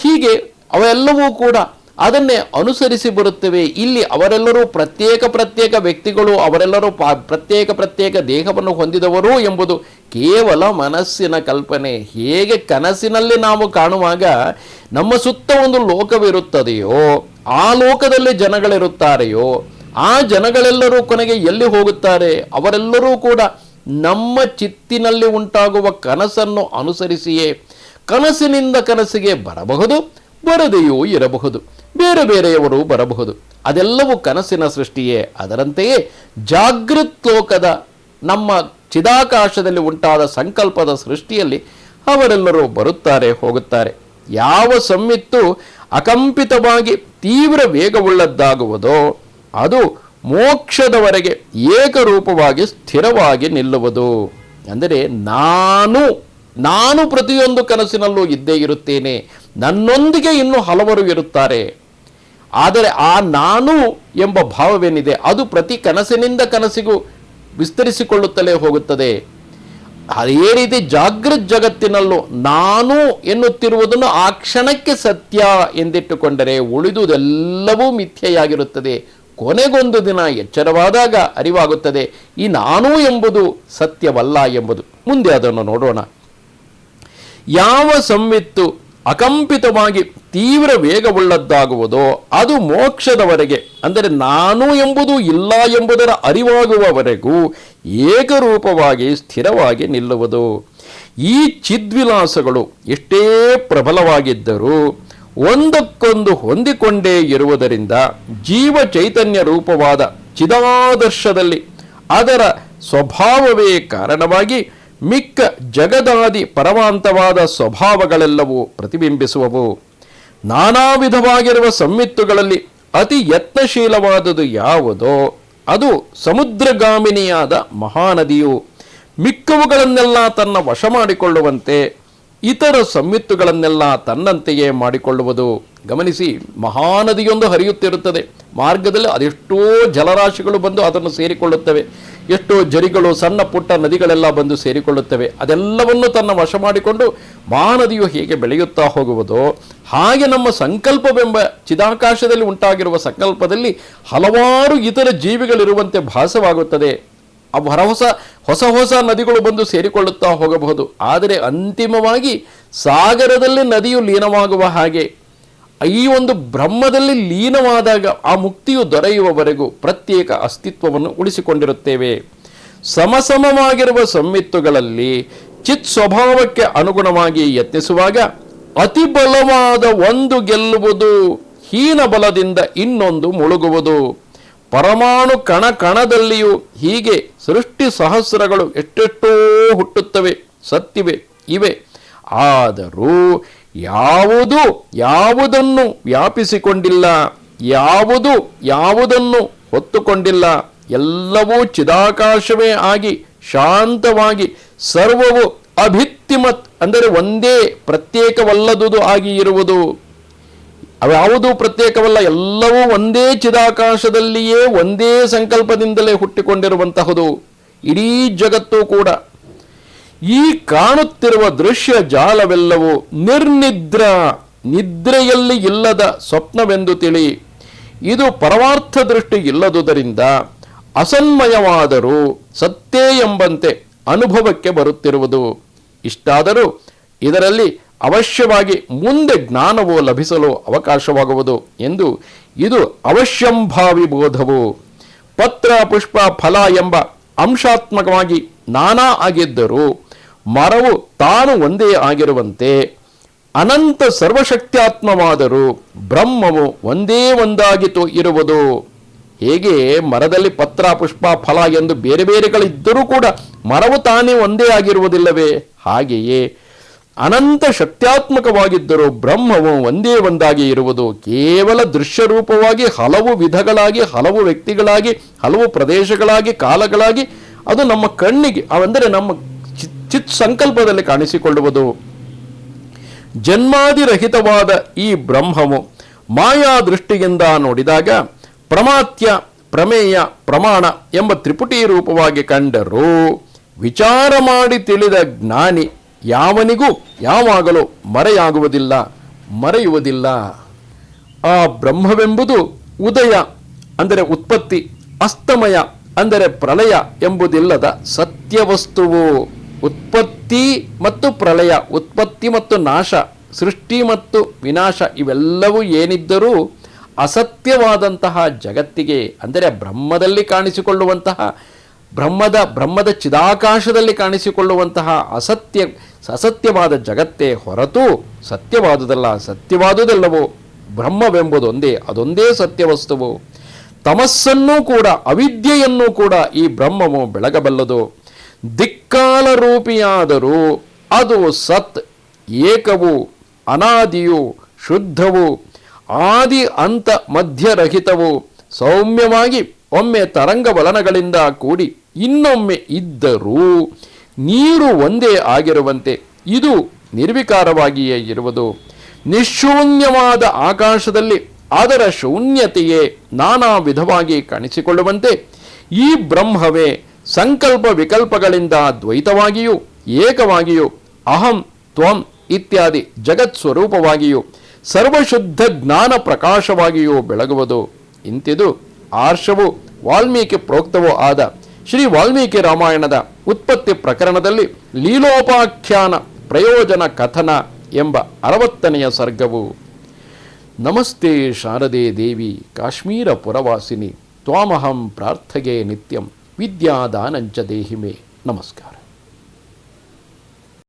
ಹೀಗೆ ಅವೆಲ್ಲವೂ ಕೂಡ ಅದನ್ನೇ ಅನುಸರಿಸಿ ಬರುತ್ತವೆ. ಇಲ್ಲಿ ಅವರೆಲ್ಲರೂ ಪ್ರತ್ಯೇಕ ಪ್ರತ್ಯೇಕ ವ್ಯಕ್ತಿಗಳು, ಅವರೆಲ್ಲರೂ ಪಾ- ಪ್ರತ್ಯೇಕ ಪ್ರತ್ಯೇಕ ದೇಹವನ್ನು ಹೊಂದಿದವರು ಎಂಬುದು ಕೇವಲ ಮನಸ್ಸಿನ ಕಲ್ಪನೆ. ಹೇಗೆ ಕನಸಿನಲ್ಲಿ ನಾವು ಕಾಣುವಾಗ ನಮ್ಮ ಸುತ್ತ ಒಂದು ಲೋಕವಿರುತ್ತದೆಯೋ, ಆ ಲೋಕದಲ್ಲಿ ಜನಗಳಿರುತ್ತಾರೆಯೋ, ಆ ಜನಗಳೆಲ್ಲರೂ ಕೊನೆಗೆ ಎಲ್ಲಿ ಹೋಗುತ್ತಾರೆ? ಅವರೆಲ್ಲರೂ ಕೂಡ ನಮ್ಮ ಚಿತ್ತಿನಲ್ಲಿ ಉಂಟಾಗುವ ಕನಸನ್ನು ಅನುಸರಿಸಿಯೇ ಕನಸಿನಿಂದ ಕನಸಿಗೆ ಬರಬಹುದು ಬರದೆಯೂ ಇರಬಹುದು, ಬೇರೆ ಬೇರೆಯವರು ಬರಬಹುದು. ಅದೆಲ್ಲವೂ ಕನಸಿನ ಸೃಷ್ಟಿಯೇ. ಅದರಂತೆಯೇ ಜಾಗೃತ್ ಲೋಕದ ನಮ್ಮ ಚಿದಾಕಾಶದಲ್ಲಿ ಉಂಟಾದ ಸಂಕಲ್ಪದ ಸೃಷ್ಟಿಯಲ್ಲಿ ಅವರೆಲ್ಲರೂ ಬರುತ್ತಾರೆ, ಹೋಗುತ್ತಾರೆ. ಯಾವ ಸಮ್ಮಿತ್ತು ಅಕಂಪಿತವಾಗಿ ತೀವ್ರ ವೇಗವುಳ್ಳದ್ದಾಗುವುದೋ, ಅದು ಮೋಕ್ಷದವರೆಗೆ ಏಕರೂಪವಾಗಿ ಸ್ಥಿರವಾಗಿ ನಿಲ್ಲುವುದು. ಅಂದರೆ ನಾನು ನಾನು ಪ್ರತಿಯೊಂದು ಕನಸಿನಲ್ಲೂ ಇದ್ದೇ ಇರುತ್ತೇನೆ. ನನ್ನೊಂದಿಗೆ ಇನ್ನೂ ಹಲವರು ಇರುತ್ತಾರೆ. ಆದರೆ ಆ ನಾನು ಎಂಬ ಭಾವವೇನಿದೆ, ಅದು ಪ್ರತಿ ಕನಸಿನಿಂದ ಕನಸಿಗೂ ವಿಸ್ತರಿಸಿಕೊಳ್ಳುತ್ತಲೇ ಹೋಗುತ್ತದೆ. ಅದೇ ರೀತಿ ಜಾಗೃತ್ ಜಗತ್ತಿನಲ್ಲೂ ನಾನು ಎನ್ನುತ್ತಿರುವುದನ್ನು ಆ ಕ್ಷಣಕ್ಕೆ ಸತ್ಯ ಎಂದಿಟ್ಟುಕೊಂಡರೆ ಉಳಿದುದೆಲ್ಲವೂ ಮಿಥ್ಯೆಯಾಗಿರುತ್ತದೆ. ಕೊನೆಗೊಂದು ದಿನ ಎಚ್ಚರವಾದಾಗ ಅರಿವಾಗುತ್ತದೆ, ಈ ನಾನು ಎಂಬುದು ಸತ್ಯವಲ್ಲ ಎಂಬುದು. ಮುಂದೆ ಅದನ್ನು ನೋಡೋಣ. ಯಾವ ಸಂವಿತ್ತು ಅಕಂಪಿತವಾಗಿ ತೀವ್ರ ವೇಗವುಳ್ಳದ್ದಾಗುವುದೋ, ಅದು ಮೋಕ್ಷದವರೆಗೆ, ಅಂದರೆ ನಾನು ಎಂಬುದು ಇಲ್ಲ ಎಂಬುದರ ಅರಿವಾಗುವವರೆಗೂ ಏಕರೂಪವಾಗಿ ಸ್ಥಿರವಾಗಿ ನಿಲ್ಲುವುದು. ಈ ಚಿದ್ವಿಲಾಸಗಳು ಎಷ್ಟೇ ಪ್ರಬಲವಾಗಿದ್ದರೂ ಒಂದಕ್ಕೊಂದು ಹೊಂದಿಕೊಂಡೇ ಇರುವುದರಿಂದ ಜೀವ ಚೈತನ್ಯ ರೂಪವಾದ ಚಿದಾದರ್ಶದಲ್ಲಿ ಅದರ ಸ್ವಭಾವವೇ ಕಾರಣವಾಗಿ ಮಿಕ್ಕ ಜಗದಾದಿ ಪರಮಾಂತವಾದ ಸ್ವಭಾವಗಳೆಲ್ಲವೂ ಪ್ರತಿಬಿಂಬಿಸುವವು. ನಾನಾ ವಿಧವಾಗಿರುವ ಸಂವಿತ್ತುಗಳಲ್ಲಿ ಅತಿ ಯತ್ನಶೀಲವಾದುದು ಯಾವುದೋ, ಅದು ಸಮುದ್ರಗಾಮಿನಿಯಾದ ಮಹಾನದಿಯು ಮಿಕ್ಕವುಗಳನ್ನೆಲ್ಲ ತನ್ನ ವಶ ಮಾಡಿಕೊಳ್ಳುವಂತೆ ಇತರ ಸಂಯುತ್ತುಗಳನ್ನೆಲ್ಲ ತನ್ನಂತೆಯೇ ಮಾಡಿಕೊಳ್ಳುವುದು, ಗಮನಿಸಿ, ಮಹಾನದಿಯೊಂದು ಹರಿಯುತ್ತಿರುತ್ತದೆ. ಮಾರ್ಗದಲ್ಲಿ ಅದೆಷ್ಟೋ ಜಲರಾಶಿಗಳು ಬಂದು ಅದನ್ನು ಸೇರಿಕೊಳ್ಳುತ್ತವೆ. ಎಷ್ಟೋ ಜರಿಗಳು, ಸಣ್ಣ ಪುಟ್ಟ ನದಿಗಳೆಲ್ಲ ಬಂದು ಸೇರಿಕೊಳ್ಳುತ್ತವೆ. ಅದೆಲ್ಲವನ್ನು ತನ್ನ ವಶ ಮಾಡಿಕೊಂಡು ಮಹಾನದಿಯು ಹೇಗೆ ಬೆಳೆಯುತ್ತಾ ಹೋಗುವುದೋ, ಹಾಗೆ ನಮ್ಮ ಸಂಕಲ್ಪವೆಂಬ ಚಿದಾಕಾಶದಲ್ಲಿ ಉಂಟಾಗಿರುವ ಸಂಕಲ್ಪದಲ್ಲಿ ಹಲವಾರು ಇತರ ಜೀವಿಗಳಿರುವಂತೆ ಭಾಸವಾಗುತ್ತದೆ. ಅವು ಹೊರಹೊಸ ಹೊಸ ಹೊಸ ನದಿಗಳು ಬಂದು ಸೇರಿಕೊಳ್ಳುತ್ತಾ ಹೋಗಬಹುದು. ಆದರೆ ಅಂತಿಮವಾಗಿ ಸಾಗರದಲ್ಲಿ ನದಿಯು ಲೀನವಾಗುವ ಹಾಗೆ, ಈ ಒಂದು ಬ್ರಹ್ಮದಲ್ಲಿ ಲೀನವಾದಾಗ ಆ ಮುಕ್ತಿಯು ದೊರೆಯುವವರೆಗೂ ಪ್ರತ್ಯೇಕ ಅಸ್ತಿತ್ವವನ್ನು ಉಳಿಸಿಕೊಂಡಿರುತ್ತೇವೆ. ಸಮಸಮವಾಗಿರುವ ಸಂವಿತ್ತುಗಳಲ್ಲಿ ಚಿತ್ ಸ್ವಭಾವಕ್ಕೆ ಅನುಗುಣವಾಗಿ ಯತ್ನಿಸುವಾಗ ಅತಿ ಬಲವಾದ ಒಂದು ಗೆಲ್ಲುವುದು, ಹೀನ ಬಲದಿಂದ ಇನ್ನೊಂದು ಮುಳುಗುವುದು. ಪರಮಾಣು ಕಣ ಕಣದಲ್ಲಿಯೂ ಹೀಗೆ ಸೃಷ್ಟಿ ಸಹಸ್ರಗಳು ಎಷ್ಟೆಷ್ಟೋ ಹುಟ್ಟುತ್ತವೆ, ಸತ್ತಿವೆ, ಇವೆ. ಆದರೂ ಯಾವುದು ಯಾವುದನ್ನು ವ್ಯಾಪಿಸಿಕೊಂಡಿಲ್ಲ, ಯಾವುದು ಯಾವುದನ್ನು ಹೊತ್ತುಕೊಂಡಿಲ್ಲ, ಎಲ್ಲವೂ ಚಿದಾಕಾಶವೇ ಆಗಿ ಶಾಂತವಾಗಿ ಸರ್ವವು ಅಭಿತ್ತಿಮತ್, ಅಂದರೆ ಒಂದೇ ಪ್ರತ್ಯೇಕವಲ್ಲದುದು ಆಗಿ ಇರುವುದು. ಅವ್ಯಾವುದೂ ಪ್ರತ್ಯೇಕವಲ್ಲ, ಎಲ್ಲವೂ ಒಂದೇ ಚಿದಾಕಾಶದಲ್ಲಿಯೇ ಒಂದೇ ಸಂಕಲ್ಪದಿಂದಲೇ ಹುಟ್ಟಿಕೊಂಡಿರುವಂತಹದು. ಇಡೀ ಜಗತ್ತು ಕೂಡ. ಈ ಕಾಣುತ್ತಿರುವ ದೃಶ್ಯ ಜಾಲವೆಲ್ಲವೂ ನಿರ್ನಿದ್ರ, ನಿದ್ರೆಯಲ್ಲಿ ಇಲ್ಲದ ಸ್ವಪ್ನವೆಂದು ತಿಳಿ. ಇದು ಪರಮಾರ್ಥ ದೃಷ್ಟಿ ಇಲ್ಲದುದರಿಂದ ಅಸನ್ಮಯವಾದರೂ ಸತ್ತೇ ಎಂಬಂತೆ ಅನುಭವಕ್ಕೆ ಬರುತ್ತಿರುವುದು. ಇಷ್ಟಾದರೂ ಇದರಲ್ಲಿ ಅವಶ್ಯವಾಗಿ ಮುಂದೆ ಜ್ಞಾನವು ಲಭಿಸಲು ಅವಕಾಶವಾಗುವುದು ಎಂದು ಇದು ಅವಶ್ಯಂಭಾವಿ ಬೋಧವು. ಪತ್ರ, ಪುಷ್ಪ, ಫಲ ಎಂಬ ಅಂಶಾತ್ಮಕವಾಗಿ ನಾನಾ ಆಗಿದ್ದರೂ ಮರವು ತಾನು ಒಂದೇ ಆಗಿರುವಂತೆ ಅನಂತ ಸರ್ವಶಕ್ತ್ಯಾತ್ಮವಾದರೂ ಬ್ರಹ್ಮವು ಒಂದೇ ಒಂದಾಗಿ ಇರುವುದು. ಹೇಗೆ ಮರದಲ್ಲಿ ಪತ್ರ, ಪುಷ್ಪ, ಫಲ ಎಂದು ಬೇರೆ ಬೇರೆಗಳಿದ್ದರೂ ಕೂಡ ಮರವು ತಾನೇ ಒಂದೇ ಆಗಿರುವುದಿಲ್ಲವೇ? ಹಾಗೆಯೇ ಅನಂತ ಶಕ್ತ್ಯಾತ್ಮಕವಾಗಿದ್ದರೂ ಬ್ರಹ್ಮವು ಒಂದೇ ಒಂದಾಗಿ ಇರುವುದು ಕೇವಲ ದೃಶ್ಯರೂಪವಾಗಿ ಹಲವು ವಿಧಗಳಾಗಿ, ಹಲವು ವ್ಯಕ್ತಿಗಳಾಗಿ, ಹಲವು ಪ್ರದೇಶಗಳಾಗಿ, ಕಾಲಗಳಾಗಿ ಅದು ನಮ್ಮ ಕಣ್ಣಿಗೆ, ಅವೆಂದರೆ ನಮ್ಮ ಚಿತ್ ಸಂಕಲ್ಪದಲ್ಲಿ ಕಾಣಿಸಿಕೊಳ್ಳುವುದು. ಜನ್ಮಾದಿರಹಿತವಾದ ಈ ಬ್ರಹ್ಮವು ಮಾಯಾ ದೃಷ್ಟಿಯಿಂದ ನೋಡಿದಾಗ ಪ್ರಮಾತ್ಯ, ಪ್ರಮೇಯ, ಪ್ರಮಾಣ ಎಂಬ ತ್ರಿಪುಟಿ ರೂಪವಾಗಿ ಕಂಡರೂ ವಿಚಾರ ಮಾಡಿ ತಿಳಿದ ಜ್ಞಾನಿ ಯಾವನಿಗೂ ಯಾವಾಗಲೂ ಮರೆಯಾಗುವುದಿಲ್ಲ, ಮರೆಯುವುದಿಲ್ಲ. ಆ ಬ್ರಹ್ಮವೆಂಬುದು ಉದಯ ಅಂದರೆ ಉತ್ಪತ್ತಿ, ಅಸ್ತಮಯ ಅಂದರೆ ಪ್ರಳಯ ಎಂಬುದಿಲ್ಲದ ಸತ್ಯವಸ್ತುವು. ಉತ್ಪತ್ತಿ ಮತ್ತು ಪ್ರಳಯ, ಉತ್ಪತ್ತಿ ಮತ್ತು ನಾಶ, ಸೃಷ್ಟಿ ಮತ್ತು ವಿನಾಶ ಇವೆಲ್ಲವೂ ಏನಿದ್ದರೂ ಅಸತ್ಯವಾದಂತಹ ಜಗತ್ತಿಗೆ ಅಂದರೆ ಬ್ರಹ್ಮದಲ್ಲಿ ಕಾಣಿಸಿಕೊಳ್ಳುವಂತಹ, ಬ್ರಹ್ಮದ ಬ್ರಹ್ಮದ ಚಿದಾಕಾಶದಲ್ಲಿ ಕಾಣಿಸಿಕೊಳ್ಳುವಂತಹ ಅಸತ್ಯ ಅಸತ್ಯವಾದ ಜಗತ್ತೇ ಹೊರತು ಸತ್ಯವಾದುದಲ್ಲ, ಸತ್ಯವಾದುದಲ್ಲವೋ? ಬ್ರಹ್ಮವೆಂಬುದೊಂದೇ, ಅದೊಂದೇ ಸತ್ಯವಸ್ತುವು. ತಮಸ್ಸನ್ನೂ ಕೂಡ, ಅವಿದ್ಯೆಯನ್ನೂ ಕೂಡ ಈ ಬ್ರಹ್ಮವು ಬೆಳಗಬಲ್ಲದು. ದಿಕ್ಕಾಲರೂಪಿಯಾದರೂ ಅದು ಸತ್, ಏಕವು, ಅನಾದಿಯು, ಶುದ್ಧವು, ಆದಿ ಅಂತ ಮಧ್ಯರಹಿತವು, ಸೌಮ್ಯವಾಗಿ ಒಮ್ಮೆ ತರಂಗವಲನಗಳಿಂದ ಕೂಡಿ ಇನ್ನೊಮ್ಮೆ ಇದ್ದರೂ ನೀರು ಒಂದೇ ಆಗಿರುವಂತೆ ಇದು ನಿರ್ವಿಕಾರವಾಗಿಯೇ ಇರುವುದು. ನಿಶೂನ್ಯವಾದ ಆಕಾಶದಲ್ಲಿ ಅದರ ಶೂನ್ಯತೆಯೇ ನಾನಾ ವಿಧವಾಗಿ ಕಾಣಿಸಿಕೊಳ್ಳುವಂತೆ ಈ ಬ್ರಹ್ಮವೇ ಸಂಕಲ್ಪ ವಿಕಲ್ಪಗಳಿಂದ ದ್ವೈತವಾಗಿಯೂ ಏಕವಾಗಿಯೂ ಅಹಂ, ತ್ವಂ ಇತ್ಯಾದಿ ಜಗತ್ ಸ್ವರೂಪವಾಗಿಯೂ ಸರ್ವಶುದ್ಧ ಜ್ಞಾನ ಪ್ರಕಾಶವಾಗಿಯೂ ಬೆಳಗುವುದು. ಇಂತಿದು ಆರ್ಷವು ವಾಲ್ಮೀಕಿ ಪ್ರೋಕ್ತವೂ ಆದ ಶ್ರೀ ವಾಲ್ಮೀಕಿ ರಾಮಾಯಣದ ಉತ್ಪತ್ತಿ ಪ್ರಕರಣದಲ್ಲಿ ಲೀಲೋಪಾಖ್ಯಾನ ಪ್ರಯೋಜನ ಕಥನ ಎಂಬ ಅರವತ್ತನೆಯ ಸರ್ಗವು. ನಮಸ್ತೆ ಶಾರದೆ ದೇವಿ ಕಾಶ್ಮೀರ ಪುರವಾಸಿನಿ, ತ್ವಾಮಹಂ ಪ್ರಾರ್ಥಗೆ ನಿತ್ಯಂ ವಿದ್ಯಾದಾನಂಚ ದೇಹಿಮೆ. ನಮಸ್ಕಾರ.